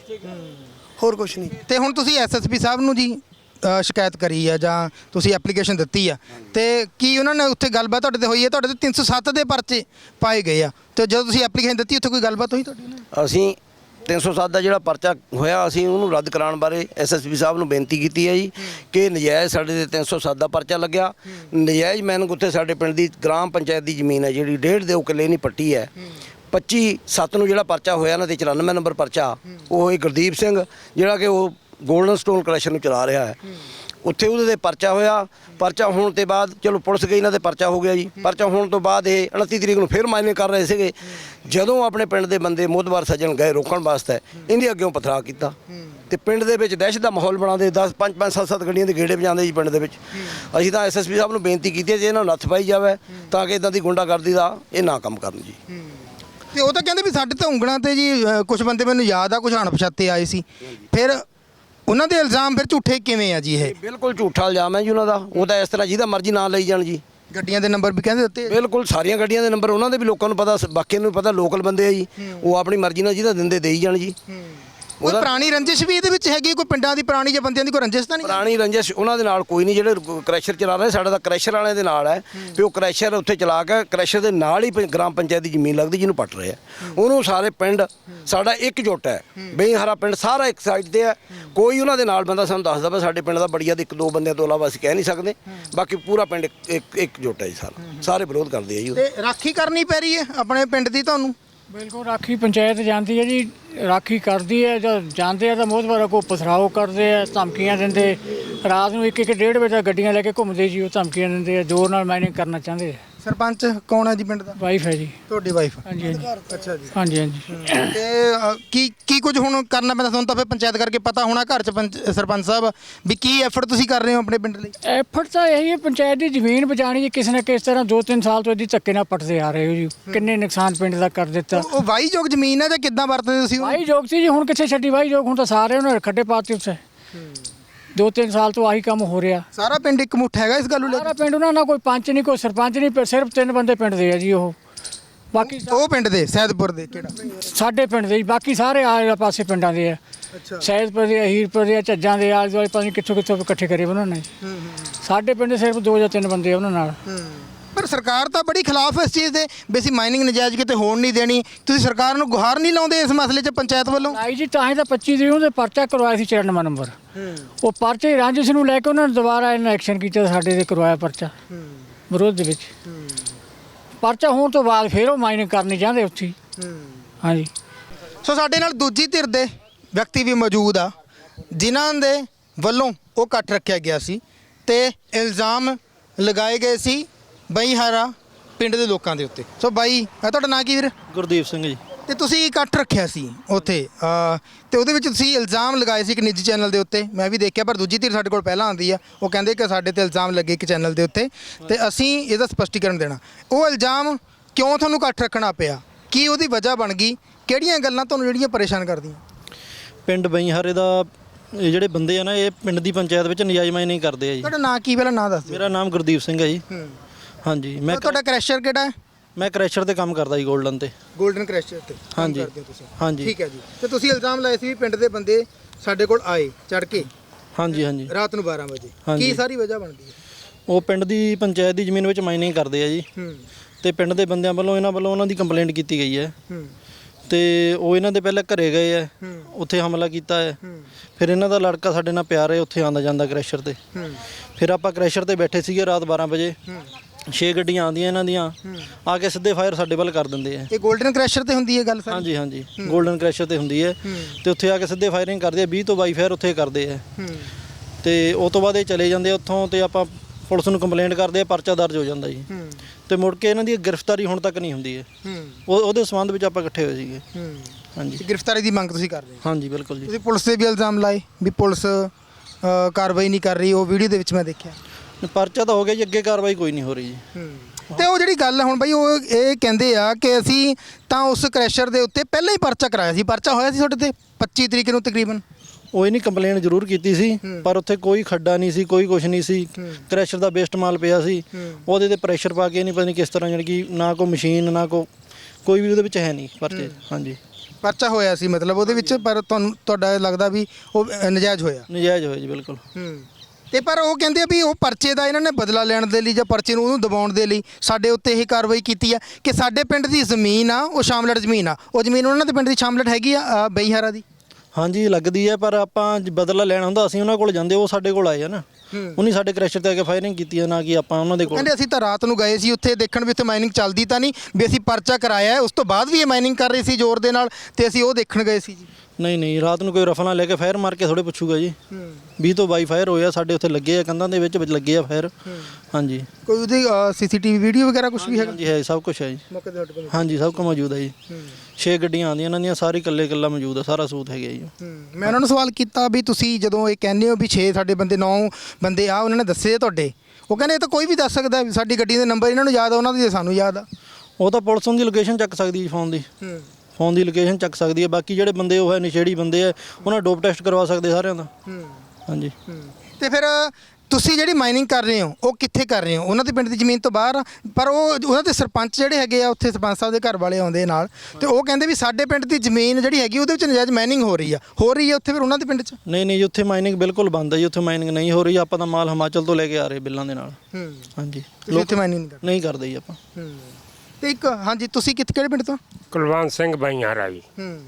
ਹੋਰ ਕੁਝ ਨਹੀਂ। ਤੇ ਹੁਣ ਤੁਸੀਂ ਐਸਐਸਪੀ ਸਾਹਿਬ ਨੂੰ ਜੀ ਅ, ਸ਼ਿਕਾਇਤ ਕਰੀ ਆ ਜਾਂ ਤੁਸੀਂ ਐਪਲੀਕੇਸ਼ਨ ਦਿੱਤੀ ਆ। ਤੇ ਕੀ ਉਹਨਾਂ ਨੇ ਉੱਥੇ ਗੱਲਬਾਤ ਤੁਹਾਡੇ ਤੇ ਹੋਈ ਹੈ? ਤੁਹਾਡੇ ਤੇ 307 ਦੇ ਪਰਚੇ ਪਾਏ ਗਏ ਆ। ਤੇ ਜਦੋਂ ਤੁਸੀਂ ਐਪਲੀਕੇਸ਼ਨ ਦਿੱਤੀ ਉੱਥੇ ਕੋਈ ਗੱਲਬਾਤ ਹੋਈ ਤੁਹਾਡੀ ਨਾਲ? ਅਸੀਂ 307 ਦਾ ਜਿਹੜਾ ਪਰਚਾ ਹੋਇਆ, ਅਸੀਂ ਉਹਨੂੰ ਰੱਦ ਕਰਾਉਣ ਬਾਰੇ ਐਸਐਸਪੀ ਸਾਹਿਬ ਨੂੰ ਬੇਨਤੀ ਕੀਤੀ ਹੈ ਜੀ ਕਿ ਨਜਾਇਜ਼ ਸਾਡੇ ਤੇ 307 ਦਾ ਪਰਚਾ ਲੱਗਿਆ। ਨਜਾਇਜ਼ ਮੈਨ ਗੁੱਥੇ ਸਾਡੇ ਪਿੰਡ ਦੀ ਗ੍ਰਾਮ ਪੰਚਾਇਤ ਦੀ ਜ਼ਮੀਨ ਹੈ ਜਿਹੜੀ ਡੇਢ ਦੇ ਕਿੱਲੇ ਨਹੀਂ ਪੱਟੀ ਹੈ। 25 7 ਨੂੰ ਜਿਹੜਾ ਪਰਚਾ ਹੋਇਆ ਨਾ ਤੇ 94 ਨੰਬਰ ਪਰਚਾ, ਉਹ ਇਹ ਗੁਰਦੀਪ ਸਿੰਘ ਜਿਹੜਾ ਕਿ ਉਹ ਗੋਲਡਨ ਸਟੋਨ ਕਲੈਕਸ਼ਨ ਨੂੰ ਚਲਾ ਰਿਹਾ ਹੈ। ਉੱਥੇ ਉਹਦੇ ਤੇ ਪਰਚਾ ਹੋਇਆ, ਪਰਚਾ ਹੋਣ ਤੇ ਬਾਅਦ ਚਲੋ ਪੁਲਿਸ ਗਈ, ਇਹਨਾਂ ਤੇ ਪਰਚਾ ਹੋ ਗਿਆ ਜੀ। ਪਰਚਾ ਹੋਣ ਤੋਂ ਬਾਅਦ ਇਹ 29 ਤਰੀਕ ਨੂੰ ਫਿਰ ਮਾਈਨਿੰਗ ਕਰ ਰਹੇ ਸੀਗੇ। ਜਦੋਂ ਆਪਣੇ ਪਿੰਡ ਦੇ ਬੰਦੇ ਮੋਦਵਾਰ ਸੱਜਣ ਗਏ ਰੋਕਣ ਵਾਸਤੇ ਇਹਦੇ ਅੱਗੇੋਂ ਪਥਰਾ ਕੀਤਾ। ਤੇ ਪਿੰਡ ਦੇ ਵਿੱਚ ਦਹਿਸ਼ਤ ਦਾ ਮਾਹੌਲ ਬਣਾਉਂਦੇ 10 5 5 7 7 ਗੱਡੀਆਂ ਦੇ ਗੇੜੇ ਵਜਾਉਂਦੇ ਜੀ ਪਿੰਡ ਦੇ ਵਿੱਚ। ਅਸੀਂ ਤਾਂ ਐਸਐਸਪੀ ਸਾਹਿਬ ਨੂੰ ਬੇਨਤੀ ਕੀਤੀ ਹੈ ਜੇ ਇਹਨਾਂ ਨੂੰ ਨੱਥ ਪਾਈ ਜਾਵੇ, ਤਾਂ ਕਿ ਇਦਾਂ ਦੀ ਗੁੰਡਾਗਰਦੀ ਦਾ ਇਹ ਨਾ ਕੰਮ ਕਰਨ ਜੀ। ਤੇ ਉਹ ਤਾਂ ਕਹਿੰਦੇ ਵੀ ਸਾਡੇ ਤਾਂ ਉਂਗਲਾਂ ਤੇ ਜੀ ਕੁਝ ਬੰਦੇ ਮੈਨੂੰ ਯਾਦ ਆ ਕੁਝ ਅਣਪਛਾਤੇ ਆਏ ਸੀ। ਫਿਰ ਉਹਨਾਂ ਦੇ ਇਲਜ਼ਾਮ ਫਿਰ ਝੂਠੇ ਕਿਵੇਂ ਆ ਜੀ ਇਹ? ਬਿਲਕੁਲ ਝੂਠਾ ਇਲਜ਼ਾਮ ਹੈ ਜੀ ਉਹਨਾਂ ਦਾ। ਉਹ ਤਾਂ ਇਸ ਤਰ੍ਹਾਂ ਜਿਹਦਾ ਮਰਜ਼ੀ ਨਾਂ ਲਈ ਜਾਣ ਜੀ। ਗੱਡੀਆਂ ਦੇ ਨੰਬਰ ਵੀ ਕਹਿੰਦੇ ਦਿੱਤੇ ਬਿਲਕੁਲ ਸਾਰੀਆਂ ਗੱਡੀਆਂ ਦੇ ਨੰਬਰ ਉਹਨਾਂ ਦੇ ਵੀ ਲੋਕਾਂ ਨੂੰ ਪਤਾ ਬਾਕੀਆਂ ਨੂੰ ਪਤਾ ਲੋਕਲ ਬੰਦੇ ਆ ਜੀ। ਉਹ ਆਪਣੀ ਮਰਜ਼ੀ ਨਾਲ ਜਿਹਦਾ ਦਿੰਦੇ ਦੇਈ ਜਾਣ ਜੀ। ਕੋਈ ਪੁਰਾਣੀ ਰੰਜਿਸ਼ ਵੀ ਇਹਦੇ ਵਿੱਚ ਹੈਗੀ ਹੈ? ਕੋਈ ਪਿੰਡਾਂ ਦੀ ਪੁਰਾਣੀ ਜਾਂ ਬੰਦਿਆਂ ਦੀ ਕੋਈ ਰੰਜਿਸ਼ ਤਾਂ ਨਹੀਂ ਪੁਰਾਣੀ ਰੰਜਿਸ਼ ਉਹਨਾਂ ਦੇ ਨਾਲ ਕੋਈ ਨਹੀਂ ਜਿਹੜੇ ਕ੍ਰੈਸ਼ਰ ਚਲਾ ਰਹੇ ਸਾਡਾ ਤਾਂ ਕ੍ਰੈਸ਼ਰ ਵਾਲਿਆਂ ਦੇ ਨਾਲ ਹੈ ਵੀ ਉਹ ਕ੍ਰੈਸ਼ਰ ਉੱਥੇ ਚਲਾ ਕੇ ਕ੍ਰੈਸ਼ਰ ਦੇ ਨਾਲ ਹੀ ਪ- ਗ੍ਰਾਮ ਪੰਚਾਇਤ ਦੀ ਜ਼ਮੀਨ ਲੱਗਦੀ ਜਿਹਨੂੰ ਪੱਟ ਰਹੇ ਆ। ਉਹਨੂੰ ਸਾਰੇ ਪਿੰਡ ਸਾਡਾ ਇੱਕਜੁੱਟ ਹੈ। ਬਈ ਹਰਾ ਪਿੰਡ ਸਾਰਾ ਇੱਕ ਸਾਈਡ ਤੇ ਹੈ। ਕੋਈ ਉਹਨਾਂ ਦੇ ਨਾਲ ਬੰਦਾ ਸਾਨੂੰ ਦੱਸਦਾ ਵਾ ਸਾਡੇ ਪਿੰਡ ਦਾ ਬੜੀਆ ਦੇ ਇੱਕ ਦੋ ਬੰਦਿਆਂ ਤੋਂ ਇਲਾਵਾ ਅਸੀਂ ਕਹਿ ਨਹੀਂ ਸਕਦੇ। ਬਾਕੀ ਪੂਰਾ ਪਿੰਡ ਇੱਕ- ਇੱਕ ਇੱਕਜੁੱਟ ਹੈ ਜੀ ਸਾਰਾ। ਸਾਰੇ ਵਿਰੋਧ ਕਰਦੇ ਆ ਜੀ ਉਹਦਾ। ਤੇ ਰਾਖੀ ਕਰਨੀ ਪੈ ਰਹੀ ਹੈ ਆਪਣੇ ਪਿੰਡ ਦੀ ਤੁਹਾਨੂੰ? ਬਿਲਕੁਲ, ਰਾਖੀ ਪੰਚਾਇਤ ਜਾਂਦੀ ਹੈ ਜੀ, ਰਾਖੀ ਕਰਦੀ ਹੈ, ਜਦ ਜਾਂਦੇ ਆ ਤਾਂ ਮੋਹਤਵਾਰਾ ਕੋ ਪਥਰਾਓ ਕਰਦੇ ਆ, ਧਮਕੀਆਂ ਦਿੰਦੇ, ਰਾਤ ਨੂੰ ਇੱਕ ਇੱਕ ਡੇਢ ਵਜੇ ਤੱਕ ਗੱਡੀਆਂ ਲੈ ਕੇ ਘੁੰਮਦੇ ਜੀ, ਉਹ ਧਮਕੀਆਂ ਦਿੰਦੇ ਆ, ਜ਼ੋਰ ਨਾਲ ਮਾਈਨਿੰਗ ਕਰਨਾ ਚਾਹੁੰਦੇ ਆ। ਸਰਪੰਚ ਕੌਣ ਹੈ ਜੀ ਪਿੰਡ ਦਾ? ਵਾਈਫ ਹੈ ਜੀ। ਤੁਹਾਡੀ ਵਾਈਫ ਹਾਂਜੀ ਹਾਂਜੀ। ਅੱਛਾ ਜੀ। ਹਾਂਜੀ ਹਾਂਜੀ। ਤੇ ਅ, ਕੀ ਕੀ ਕੁਝ ਹੁਣ ਕਰਨਾ ਪੈਂਦਾ? ਤੁਹਾਨੂੰ ਤਾਂ ਫਿਰ ਪੰਚਾਇਤ ਕਰਕੇ ਪਤਾ ਹੋਣਾ ਘਰ ਚ ਪੰਚ- ਸਰਪੰਚ ਸਾਹਿਬ ਵੀ ਕੀ ਐਫਰਟ ਤੁਸੀਂ ਕਰ ਰਹੇ ਹੋ ਆਪਣੇ ਪਿੰਡ ਲਈ? ਐਫਰਟ ਤਾਂ ਇਹੀ ਹੈ ਪੰਚਾਇਤ ਦੀ ਜ਼ਮੀਨ ਬਚਾਣੀ ਜੀ ਕਿਸੇ ਨਾ ਕਿਸ ਤਰ੍ਹਾਂ ਦੋ ਤਿੰਨ ਸਾਲ ਤੋਂ ਇਹਦੀ ਧੱਕੇ ਨਾਲ ਪੱਟਦੇ ਆ ਰਹੇ ਹੋ ਜੀ। ਕਿੰਨੇ ਨੁਕਸਾਨ ਪਿੰਡ ਦਾ ਕਰ ਦਿੱਤਾ। ਉਹ ਵਾਹੀਯੋਗ ਜ਼ਮੀਨ ਹੈ ਜਾਂ ਕਿੱਦਾਂ ਵਰਤਦੇ ਤੁਸੀਂ? ਵਾਹੀ ਜੋਗ ਸੀ ਜੀ ਹੁਣ ਕਿੱਥੇ ਛੱਡੀ ਵਾਹੀ ਜੋਗ? ਹੁਣ ਤਾਂ ਸਾਰੇ ਉਹਨਾਂ ਨੇ ਖੱਡੇ ਪਾਤੇ ਉੱਥੇ। ਦੋ ਤਿੰਨ ਸਾਲ ਤੋਂ ਆਹੀ ਕੰਮ ਹੋ ਰਿਹਾ। ਸਾਰਾ ਪਿੰਡ ਇੱਕ ਮੁੱਠ ਹੈਗਾ ਇਸ ਗੱਲ ਨੂੰ ਲੈ ਸਾਰਾ ਪਿੰਡ ਉਹਨਾਂ ਨਾਲ ਕੋਈ ਪੰਚ ਨਹੀਂ ਕੋਈ ਸਰਪੰਚ ਨਹੀਂ ਪਰ ਸਿਰਫ ਤਿੰਨ ਬੰਦੇ ਪਿੰਡ ਦੇ ਆ ਜੀ ਉਹ। ਬਾਕੀ ਕੇ ਉਹ ਪਿੰਡ ਦੇ ਸੈਦਪੁਰ ਦੇ ਕਿਹੜਾ? ਸਾਡੇ ਪਿੰਡ ਦੇ ਜੀ ਬਾਕੀ ਸਾਰੇ ਆਲੇ ਪਾਸੇ ਪਿੰਡਾਂ ਦੇ ਆ। ਅੱਛਾ। ਸੈਦਪੁਰ ਦੇ ਹੀਰਪੁਰ ਦੇ ਆ, ਝੱਜਾਂ ਦੇ ਆਲੇ ਦੁਆਲੇ ਪਤਾ ਨਹੀਂ ਕਿੱਥੋਂ ਕਿੱਥੋਂ ਇਕੱਠੇ ਕਰੇ ਉਹਨਾਂ ਨੇ। ਸਾਡੇ ਪਿੰਡ ਦੇ ਸਿਰਫ ਦੋ ਜਾਂ ਤਿੰਨ ਬੰਦੇ ਆ ਉਹਨਾਂ ਨਾਲ। ਪਰ ਸਰਕਾਰ ਤਾਂ ਬੜੀ ਖਿਲਾਫ ਇਸ ਚੀਜ਼ ਦੇ। ਵੀ ਅਸੀਂ ਮਾਈਨਿੰਗ ਨਜਾਇਜ਼ ਕਿਤੇ ਹੋਣ ਨਹੀਂ ਦੇਣੀ। ਤੁਸੀਂ ਸਰਕਾਰ ਨੂੰ ਗੁਹਾਰ ਨਹੀਂ ਲਾਉਂਦੇ ਇਸ ਮਸਲੇ 'ਚ ਪੰਚਾਇਤ ਵੱਲੋਂ? ਆਈ ਜੀ ਤਾਂ ਹੀ ਤਾਂ 25 ਤਰੀਕ ਨੂੰ ਤੇ ਪਰਚਾ ਕਰਵਾਇਆ ਸੀ 94 ਨੰਬਰ। ਉਹ ਪਰਚੇ ਰਾਂਝਿਸ ਨੂੰ ਲੈ ਕੇ ਉਹਨਾਂ ਨੇ ਦੁਬਾਰਾ ਇਹਨਾਂ ਐਕਸ਼ਨ ਕੀਤਾ ਸਾਡੇ ਤੇ ਕਰਵਾਇਆ ਪਰਚਾ। ਵਿਰੋਧ ਦੇ ਵਿੱਚ। ਪਰਚਾ ਹੋਣ ਤੋਂ ਬਾਅਦ ਫਿਰ ਉਹ ਮਾਈਨਿੰਗ ਕਰਨੀ ਚਾਹੁੰਦੇ ਉੱਥੇ। ਹਾਂਜੀ। ਸੋ ਸਾਡੇ ਨਾਲ ਦੂਜੀ ਧਿਰ ਦੇ ਵਿਅਕਤੀ ਵੀ ਮੌਜੂਦ ਆ ਜਿਨ੍ਹਾਂ ਦੇ ਵੱਲੋਂ ਉਹ ਇਕੱਠ ਰੱਖਿਆ ਗਿਆ ਸੀ ਤੇ ਇਲਜ਼ਾਮ ਲਗਾਏ ਗਏ ਸੀ ਬਈਹਾਰਾ ਪਿੰਡ ਦੇ ਲੋਕਾਂ ਦੇ ਉੱਤੇ। ਸੋ ਬਾਈ ਇਹ ਤੁਹਾਡਾ ਨਾਂ ਕੀ ਵੀਰ? ਗੁਰਦੀਪ ਸਿੰਘ ਜੀ। ਤੇ ਤੁਸੀਂ ਇਕੱਠ ਰੱਖਿਆ ਸੀ ਉੱਥੇ ਅ, ਤੇ ਉਹਦੇ ਵਿੱਚ ਤੁਸੀਂ ਇਲਜ਼ਾਮ ਲਗਾਏ ਸੀ ਇੱਕ ਨਿੱਜੀ ਚੈਨਲ ਦੇ ਉੱਤੇ। ਮੈਂ ਵੀ ਦੇਖਿਆ ਪਰ ਦੂਜੀ ਧਿਰ ਸਾਡੇ ਕੋਲ ਪਹਿਲਾਂ ਆਉਂਦੀ ਆ। ਉਹ ਕਹਿੰਦੇ ਕਿ ਸਾਡੇ ਤੇ ਇਲਜ਼ਾਮ ਲੱਗੇ ਇੱਕ ਚੈਨਲ ਦੇ ਉੱਤੇ। ਤੇ ਅਸੀਂ ਇਹਦਾ ਸਪਸ਼ਟੀਕਰਨ ਦੇਣਾ। ਉਹ ਇਲਜ਼ਾਮ ਕਿਉਂ ਤੁਹਾਨੂੰ ਇਕੱਠ ਰੱਖਣਾ ਪਿਆ? ਕੀ ਉਹਦੀ ਵਜ੍ਹਾ ਬਣ ਗਈ? ਕਿਹੜੀਆਂ ਗੱਲਾਂ ਤੁਹਾਨੂੰ ਜਿਹੜੀਆਂ ਪਰੇਸ਼ਾਨ ਕਰਦੀਆਂ? ਪਿੰਡ ਬਈਹਾਰੇ ਦਾ ਇਹ ਜਿਹੜੇ ਬੰਦੇ ਆ ਨਾ ਇਹ ਪਿੰਡ ਦੀ ਪੰਚਾਇਤ ਵਿੱਚ ਨਜਾਇਜ਼ ਮਾਈਨਿੰਗ ਕਰਦੇ ਆ ਜੀ। ਤੁਹਾਡਾ ਨਾਂ ਕੀ? ਪਹਿਲਾਂ ਨਾਂ ਦੱਸ ਦਿਓ। ਮੇਰਾ ਨਾਮ ਗੁਰਦੀਪ ਸਿੰਘ ਹੈ ਜੀ। ਹਾਂਜੀ ਮੈਂ ਤੁਹਾਡਾ ਕ੍ਰੈਸ਼ਰ ਕਿਹੜਾ ਹੈ? ਮੈਂ ਕ੍ਰੈਸ਼ਰ ਤੇ ਕੰਮ ਕਰਦਾ ਜੀ 골ਡਨ ਤੇ। 골ਡਨ ਕ੍ਰੈਸ਼ਰ ਤੇ। ਕੰਮ ਹਾਂਜੀ। ਕਰਦੇ ਹੋ ਤੁਸੀਂ। ਹਾਂਜੀ। ਠੀਕ ਹੈ ਜੀ। ਤੇ ਤੁਸੀਂ ਇਲਜ਼ਾਮ ਲਾਏ ਸੀ ਵੀ ਪਿੰਡ ਦੇ ਬੰਦੇ ਸਾਡੇ ਕੋਲ ਆਏ ਚੜ ਕੇ। ਹਾਂਜੀ ਹਾਂਜੀ। ਰਾਤ ਨੂੰ 12 ਵਜੇ। ਹਾਂਜੀ। ਕੀ ਸਾਰੀ ਵਜ੍ਹਾ ਬਣਦੀ ਹੈ? ਉਹ ਪਿੰਡ ਦੀ ਪੰਚਾਇਤ ਦੀ ਜ਼ਮੀਨ ਵਿੱਚ ਮਾਈਨਿੰਗ ਕਰਦੇ ਆ ਜੀ। ਹੂੰ। ਤੇ ਪਿੰਡ ਦੇ ਬੰਦਿਆਂ ਵੱਲੋਂ ਇਹਨਾਂ ਵੱਲੋਂ ਉਹਨਾਂ ਦੀ ਕੰਪਲੇਂਟ ਕੀਤੀ ਗਈ ਹੈ। ਹੂੰ। ਤੇ ਉਹ ਇਹਨਾਂ ਦੇ ਪਹਿਲਾਂ ਘਰੇ ਗਏ ਹੂੰ। ਉੱਥੇ ਹਮਲਾ ਕੀਤਾ ਹੈ। ਹੂੰ। ਫਿਰ ਇਹਨਾਂ ਦਾ ਲੜਕਾ ਸਾਡੇ ਨਾਲ ਪਿਆਰ ਹੈ ਉੱਥੇ ਆਂਦਾ ਜਾਂਦਾ ਕ੍ਰੈਸ਼ਰ ਤੇ। ਹੂੰ। ਫਿਰ ਆਪਾਂ ਕ੍ਰੈਸ਼ਰ ਤੇ ਬੈਠੇ ਸੀਗੇ ਰਾਤ 12 ਵਜੇ। ਛੇ ਗੱਡੀਆਂ ਆਉਂਦੀਆਂ ਇਹਨਾਂ ਦੀਆਂ ਆ ਕੇ ਸਿੱਧੇ ਫਾਇਰ ਸਾਡੇ ਵੱਲ ਕਰ ਦਿੰਦੇ ਆ। ਇਹ 골ਡਨ ਕ੍ਰੈਸ਼ਰ ਤੇ ਹੁੰਦੀ ਹੈ ਗੱਲ ਸਾਰੀ? ਹਾਂਜੀ ਹਾਂਜੀ। 골ਡਨ ਕ੍ਰੈਸ਼ਰ ਤੇ ਹੁੰਦੀ ਹੈ। ਤੇ ਉੱਥੇ ਆ ਕੇ ਸਿੱਧੇ ਫਾਇਰਿੰਗ ਕਰਦੇ ਆ 20 ਤੋਂ 22 ਫਾਇਰ ਉੱਥੇ ਕਰਦੇ ਆ। ਤੇ ਉਸ ਤੋਂ ਬਾਅਦ ਇਹ ਚਲੇ ਜਾਂਦੇ ਆ ਉੱਥੋਂ ਤੇ ਆਪਾਂ ਪੁਲਿਸ ਨੂੰ ਕੰਪਲੇਂਟ ਕਰਦੇ ਆ ਪਰਚਾ ਦਰਜ ਹੋ ਜਾਂਦਾ ਜੀ। ਤੇ ਮੁੜ ਕੇ ਇਹਨਾਂ ਦੀ ਗ੍ਰਿਫਤਾਰੀ ਹੁਣ ਤੱਕ ਨਹੀਂ ਹੁੰਦੀ ਹੈ। ਉਹ ਉਹਦੇ ਸੰਬੰਧ ਵਿੱਚ ਆਪਾਂ ਇਕੱਠੇ ਹੋਏ ਸੀਗੇ। ਹਾਂਜੀ। ਗ੍ਰਿਫਤਾਰੀ ਦੀ ਮੰਗ ਤੁਸੀਂ ਕਰ ਰਹੇ ਹੋ? ਹਾਂਜੀ ਬਿਲਕੁਲ ਜੀ। ਤੁਸੀਂ ਪੁਲਿਸ ਤੇ ਵੀ ਇਲਜ਼ਾਮ ਲਾਏ ਵੀ ਪੁਲਿਸ ਕਾਰਵਾਈ ਨਹੀਂ ਕਰ ਰਹੀ ਉਹ ਵੀਡੀਓ ਦੇ ਵਿੱਚ ਮੈਂ ਦੇਖਿਆ। ਪਰਚਾ ਤਾਂ ਹੋ ਗਿਆ ਜੀ ਅੱਗੇ ਕਾਰਵਾਈ ਕੋਈ ਨਹੀਂ ਹੋ ਰਹੀ ਜੀ। ਤੇ ਉਹ ਜਿਹੜੀ ਗੱਲ ਹੁਣ ਬਈ ਉਹ ਇਹ ਕਹਿੰਦੇ ਆ ਕਿ ਅਸੀਂ ਤਾਂ ਉਸ ਕ੍ਰੈਸ਼ਰ ਦੇ ਉੱਤੇ ਪਹਿਲਾਂ ਹੀ ਪਰਚਾ ਕਰਾਇਆ ਸੀ ਪਰਚਾ ਹੋਇਆ ਸੀ ਤੁਹਾਡੇ ਤੇ 25 ਤਰੀਕ ਨੂੰ ਤਕਰੀਬਨ? ਉਹ ਇਹਨੀ ਕੰਪਲੇਂਟ ਜ਼ਰੂਰ ਕੀਤੀ ਸੀ ਪਰ ਉੱਥੇ ਕੋਈ ਖੱਡਾ ਨਹੀਂ ਸੀ ਕੋਈ ਕੁਝ ਨਹੀਂ ਸੀ। ਕ੍ਰੈਸ਼ਰ ਦਾ ਵੇਸਟ ਮਾਲ ਪਿਆ ਸੀ। ਉਹਦੇ ਤੇ ਪ੍ਰੈਸ਼ਰ ਪਾ ਕੇ ਨਹੀਂ ਪਤਾ ਨਹੀਂ ਕਿਸ ਤਰ੍ਹਾਂ ਜਾਣੀ ਕਿ ਨਾ ਕੋਈ ਮਸ਼ੀਨ ਨਾ ਕੋ ਕੋਈ ਵੀ ਉਹਦੇ ਵਿੱਚ ਹੈ ਨਹੀਂ ਪਰਚੇ। ਹਾਂਜੀ। ਪਰਚਾ ਹੋਇਆ ਸੀ ਮਤਲਬ ਉਹਦੇ ਵਿੱਚ ਪਰ ਤੁਹਾਨੂੰ ਤੁਹਾਡਾ ਲੱਗਦਾ ਵੀ ਉਹ ਨਜਾਇਜ਼ ਹੋਇਆ? ਨਜਾਇਜ਼ ਹੋਇਆ ਜੀ ਬਿਲਕੁਲ। ਹੂੰ। ਤੇ ਪਰ ਉਹ ਕਹਿੰਦੇ ਆ ਵੀ ਉਹ ਪਰਚੇ ਦਾ ਇਹਨਾਂ ਨੇ ਬਦਲਾ ਲੈਣ ਦੇ ਲਈ ਜਾਂ ਪਰਚੇ ਨੂੰ ਉਹਨੂੰ ਦਬਾਉਣ ਦੇ ਲਈ ਸਾਡੇ ਉੱਤੇ ਇਹ ਕਾਰਵਾਈ ਕੀਤੀ ਆ ਕਿ ਸਾਡੇ ਪਿੰਡ ਦੀ ਜ਼ਮੀਨ ਆ ਉਹ ਸ਼ਾਮਲਟ ਜ਼ਮੀਨ ਆ। ਉਹ ਜ਼ਮੀਨ ਉਹਨਾਂ ਦੇ ਪਿੰਡ ਦੀ ਸ਼ਾਮਲਟ ਹੈਗੀ ਆ ਬਈਹਾਰਾ ਦੀ। ਹਾਂਜੀ ਲੱਗਦੀ ਹੈ ਪਰ ਆਪਾਂ ਬਦਲਾ ਲੈਣਾ ਹੁੰਦਾ ਅਸੀਂ ਉਹਨਾਂ ਕੋਲ ਜਾਂਦੇ ਉਹ ਸਾਡੇ ਕੋਲ ਆਏ ਆ ਨਾ। ਉਹਨੀ ਸਾਡੇ ਕ੍ਰੈਸ਼ਰ ਤੇ ਆ ਕੇ ਫਾਇਰਿੰਗ ਕੀਤੀ ਆ ਨਾ ਕਿ ਆਪਾਂ ਉਹਨਾਂ ਦੇ ਕੋਲ। ਕਹਿੰਦੇ ਅਸੀਂ ਤਾਂ ਰਾਤ ਨੂੰ ਗਏ ਸੀ ਉੱਥੇ ਦੇਖਣ ਵੀ ਉੱਥੇ ਮਾਈਨਿੰਗ ਚੱਲਦੀ ਤਾਂ ਨਹੀਂ ਵੀ ਅਸੀਂ ਪਰਚਾ ਕਰਾਇਆ ਹੈ। ਉਸ ਤੋਂ ਬਾਅਦ ਵੀ ਇਹ ਮਾਈਨਿੰਗ ਕਰ ਰਹੇ ਸੀ ਜ਼ੋਰ ਦੇ ਨਾਲ ਤੇ ਅਸੀਂ ਉਹ ਦੇਖਣ ਗਏ ਸੀ ਜੀ। ਨਹੀਂ ਨਹੀਂ ਰਾਤ ਨੂੰ ਕੋਈ ਰਫਲਾਂ ਲੈ ਕੇ ਫਾਇਰ ਮਾਰ ਕੇ ਥੋੜੇ ਪੁੱਛੂਗਾ ਜੀ। 20 ਤੋਂ 22 ਫਾਇਰ ਹੋਇਆ ਸਾਡੇ ਉੱਥੇ ਲੱਗੇ ਆ ਕੰਧਾਂ ਦੇ ਵਿੱਚ ਵਿੱਚ ਲੱਗੇ ਆ ਫਾਇਰ। ਹਾਂਜੀ। ਕੋਈ ਉਹਦੀ ਸੀਸੀਟੀਵੀ ਵੀਡੀਓ ਵਗੈਰਾ ਕੁਝ ਵੀ ਹੈਗਾ? ਹਾਂਜੀ ਹੈ ਸਭ ਕੁਝ ਹੈ ਜੀ। ਮੌਕੇ ਤੇ ਸਾਡੇ ਹਾਂਜੀ ਸਭ ਕੁਝ ਮੌਜੂਦ ਹੈ ਜੀ। ਛੇ ਗੱਡੀਆਂ ਆਉਂਦੀਆਂ ਇਹਨਾਂ ਦੀਆਂ ਸਾਰੀ ਇਕੱਲੇ ਇਕੱਲਾ ਮੌਜੂਦ ਹੈ ਸਾਰਾ ਸੂਤ ਹੈਗਾ ਜੀ। ਮੈਂ ਉਹਨਾਂ ਨੂੰ ਸਵਾਲ ਕੀਤਾ ਵੀ ਤੁਸੀਂ ਜਦੋਂ ਇਹ ਕਹਿੰਦੇ ਹੋ ਵੀ 6 ਸਾਡੇ ਬੰਦੇ 9 ਬੰਦੇ ਆ ਉਹਨਾਂ ਨੇ ਦੱਸੇ ਤੁਹਾਡੇ? ਉਹ ਕਹਿੰਦੇ ਇਹ ਤਾਂ ਕੋਈ ਵੀ ਦੱਸ ਸਕਦਾ ਸਾਡੀ ਗੱਡੀ ਦੇ ਨੰਬਰ ਇਹਨਾਂ ਨੂੰ ਯਾਦ ਆ ਉਹਨਾਂ ਦੇ ਸਾਨੂੰ ਯਾਦ ਆ। ਉਹ ਤਾਂ ਪੁਲਿਸ ਉਹਦੀ ਲੋਕੇਸ਼ਨ ਚੱਕ ਸਕਦੀ ਜੀ ਫੋਨ ਦੀ। ਫੋਨ ਦੀ ਲੋਕੇਸ਼ਨ ਚੱਕ ਸਕਦੀ ਹੈ ਬਾਕੀ ਜਿਹੜੇ ਬੰਦੇ ਉਹ ਹੈ ਨਸ਼ੇੜੀ ਬੰਦੇ ਆ ਉਹਨਾਂ ਡੋਪ ਟੈਸਟ ਕਰਵਾ ਸਕਦੇ ਸਾਰਿਆਂ ਦਾ। ਹਾਂਜੀ। ਤੇ ਫਿਰ ਤੁਸੀਂ ਜਿਹੜੀ ਮਾਈਨਿੰਗ ਕਰ ਰਹੇ ਹੋ ਉਹ ਕਿੱਥੇ ਕਰ ਰਹੇ ਹੋ? ਉਹਨਾਂ ਦੇ ਪਿੰਡ ਦੀ ਜ਼ਮੀਨ ਤੋਂ ਬਾਹਰ ਆ, ਪਰ ਉਹ ਉਹਨਾਂ ਦੇ ਸਰਪੰਚ ਜਿਹੜੇ ਹੈਗੇ ਆ ਉੱਥੇ ਸਰਪੰਚ ਸਾਹਿਬ ਦੇ ਘਰ ਵਾਲੇ ਆਉਂਦੇ ਨਾਲ ਤੇ ਉਹ ਕਹਿੰਦੇ ਵੀ ਸਾਡੇ ਪਿੰਡ ਦੀ ਜ਼ਮੀਨ ਜਿਹੜੀ ਹੈਗੀ ਉਹਦੇ ਵਿੱਚ ਨਜਾਇਜ਼ ਮਾਈਨਿੰਗ ਹੋ ਰਹੀ ਆ। ਹੋ ਰਹੀ ਹੈ ਉੱਥੇ ਫਿਰ ਉਹਨਾਂ ਦੇ ਪਿੰਡ 'ਚ? ਨਹੀਂ ਨਹੀਂ ਜੀ ਉੱਥੇ ਮਾਈਨਿੰਗ ਬਿਲਕੁਲ ਬੰਦ ਹੈ ਜੀ ਉੱਥੇ ਮਾਈਨਿੰਗ ਨਹੀਂ ਹੋ ਰਹੀ ਆਪਾਂ ਤਾਂ ਮਾਲ ਹਿਮਾਚਲ ਤੋਂ ਲੈ ਕੇ ਆ ਰਹੇ ਬਿੱਲਾਂ ਦੇ ਨਾਲ। ਹੂੰ। ਹਾਂਜੀ। ਤੁਸੀਂ ਉੱਥੇ ਮਾਈਨਿੰਗ ਨਹੀਂ ਨਹੀਂ ਕਰਦੇ ਜੀ ਆਪਾਂ। ਕਰਦੇ ਤੇ ਇੱਕ ਹਾਂਜੀ ਤੁਸੀਂ ਕਿੱਥੇ ਕਿਹੜੇ ਪਿੰਡ ਤੋਂ? ਕੁਲਵੰਤ ਸਿੰਘ ਬਾਈਆਰਾ ਜੀ। ਹੂੰ।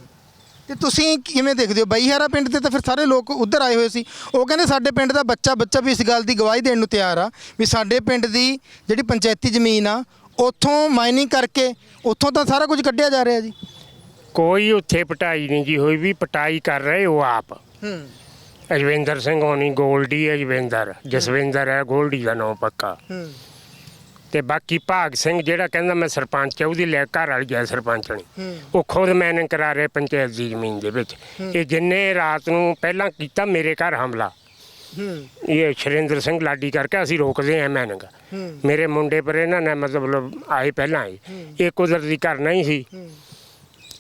ਤੇ ਤੁਸੀਂ ਕਿਵੇਂ ਦੇਖਦੇ ਹੋ? ਬਈਹਾਰਾ ਪਿੰਡ ਤੇ ਤਾਂ ਫਿਰ ਸਾਰੇ ਲੋਕ ਉੱਧਰ ਆਏ ਹੋਏ ਸੀ। ਉਹ ਕਹਿੰਦੇ ਸਾਡੇ ਪਿੰਡ ਦਾ ਬੱਚਾ ਬੱਚਾ ਵੀ ਇਸ ਗੱਲ ਦੀ ਗਵਾਹੀ ਦੇਣ ਨੂੰ ਤਿਆਰ ਆ ਵੀ ਸਾਡੇ ਪਿੰਡ ਦੀ ਜਿਹੜੀ ਪੰਚਾਇਤੀ ਜ਼ਮੀਨ ਆ ਉੱਥੋਂ ਮਾਈਨਿੰਗ ਕਰਕੇ ਉੱਥੋਂ ਤਾਂ ਸਾਰਾ ਕੁਝ ਕੱਢਿਆ ਜਾ ਰਿਹਾ ਜੀ। ਕੋਈ ਉੱਥੇ ਪਟਾਈ ਨਹੀਂ ਜੀ ਹੋਈ ਵੀ ਪਟਾਈ ਕਰ ਰਹੇ ਉਹ ਆਪ। ਹੂੰ। ਅਜਵਿੰਦਰ ਸਿੰਘ ਹੋਣੀ ਗੋਲਡੀ ਅਜਵਿੰਦਰ ਜਸਵਿੰਦਰ ਹੈ ਗੋਲਡੀ ਦਾ ਨਾਮ ਪੱਕਾ। ਹੂੰ। ਤੇ ਬਾਕੀ ਭਾਗ ਸਿੰਘ ਜਿਹੜਾ ਕਹਿੰਦਾ ਮੈਂ ਸਰਪੰਚ ਆ, ਉਹਦੀ ਲੈ ਘਰ ਵਾਲੀ ਹੈ ਸਰਪੰਚ ਹੂੰ। ਉਹ ਖੁਦ ਮੈਨਿੰਗ ਕਰਾ ਰਹੇ ਪੰਚਾਇਤ ਦੀ ਜ਼ਮੀਨ ਦੇ ਵਿੱਚ। ਇਹ ਜਿੰਨੇ ਰਾਤ ਨੂੰ ਪਹਿਲਾਂ ਕੀਤਾ ਮੇਰੇ ਘਰ ਹਮਲਾ। ਇਹ ਸ਼ਰਿੰਦਰ ਸਿੰਘ ਲਾਡੀ ਕਰਕੇ ਅਸੀਂ ਰੋਕਦੇ ਆ ਮੈਨਿੰਗ ਮੇਰੇ ਮੁੰਡੇ ਪਰ ਇਹਨਾਂ ਨੇ ਮਤਲਬ ਆਏ ਪਹਿਲਾਂ ਆਏ ਇਹ ਕੁਦਰਤੀ ਘਰ ਨਹੀਂ ਸੀ।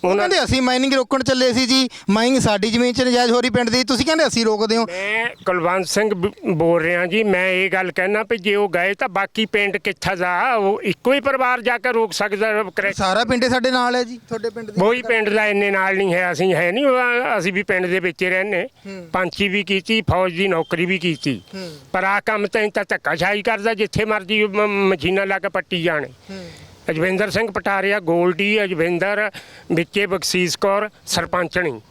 ਉਹ ਕਹਿੰਦੇ ਅਸੀਂ ਮਾਈਨਿੰਗ ਰੋਕਣ ਚੱਲੇ ਸੀ ਜੀ ਮਾਈਨਿੰਗ ਸਾਡੀ ਜ਼ਮੀਨ 'ਚ ਨਜਾਇਜ਼ ਹੋ ਰਹੀ ਪਿੰਡ ਦੀ ਤੁਸੀਂ ਕਹਿੰਦੇ ਅਸੀਂ ਰੋਕਦੇ ਹਾਂ। ਮੈਂ ਕੁਲਵੰਤ ਸਿੰਘ ਬ- ਬੋਲ ਰਿਹਾ ਜੀ ਮੈਂ ਇਹ ਗੱਲ ਕਹਿਣਾ ਵੀ ਜੇ ਉਹ ਗਏ ਤਾਂ ਬਾਕੀ ਪਿੰਡ ਕਿੱਥਾ ਦਾ ਉਹ ਇੱਕੋ ਹੀ ਪਰਿਵਾਰ ਜਾ ਕੇ ਰੋਕ ਸਕਦਾ ਸਾਰਾ ਪਿੰਡ ਹੀ ਸਾਡੇ ਨਾਲ ਹੈ ਜੀ ਤੁਹਾਡੇ ਪਿੰਡ ਦੇ ਕੋਈ ਪਿੰਡ ਦਾ ਇੰਨੇ ਨਾਲ ਨਹੀਂ ਹੈ ਅਸੀਂ ਹੈ ਨਹੀਂ ਉਹ- ਅਸੀਂ ਵੀ ਪਿੰਡ ਦੇ ਵਿੱਚ ਹੀ ਰਹਿੰਦੇ ਪੰਚੀ ਵੀ ਕੀਤੀ ਫੌਜ ਦੀ ਨੌਕਰੀ ਵੀ ਕੀਤੀ। ਪਰ ਆ ਕੰਮ ਤਾਂ ਤਾਂ ਧੱਕਾਸ਼ਾਹੀ ਕਰਦਾ ਜਿੱਥੇ ਮਰਜ਼ੀ ਮਸ਼ੀਨਾਂ ਲਾ ਕੇ ਪੱਟੀ ਜਾਣੇ। ਅਜਵਿੰਦਰ ਸਿੰਘ ਪਟਾਰੀਆ ਗੋਲਡੀ ਅਜਵਿੰਦਰ ਵਿੱਚੇ ਬਖਸ਼ੀਸ਼ ਕੌਰ ਸਰਪੰਚਣੀ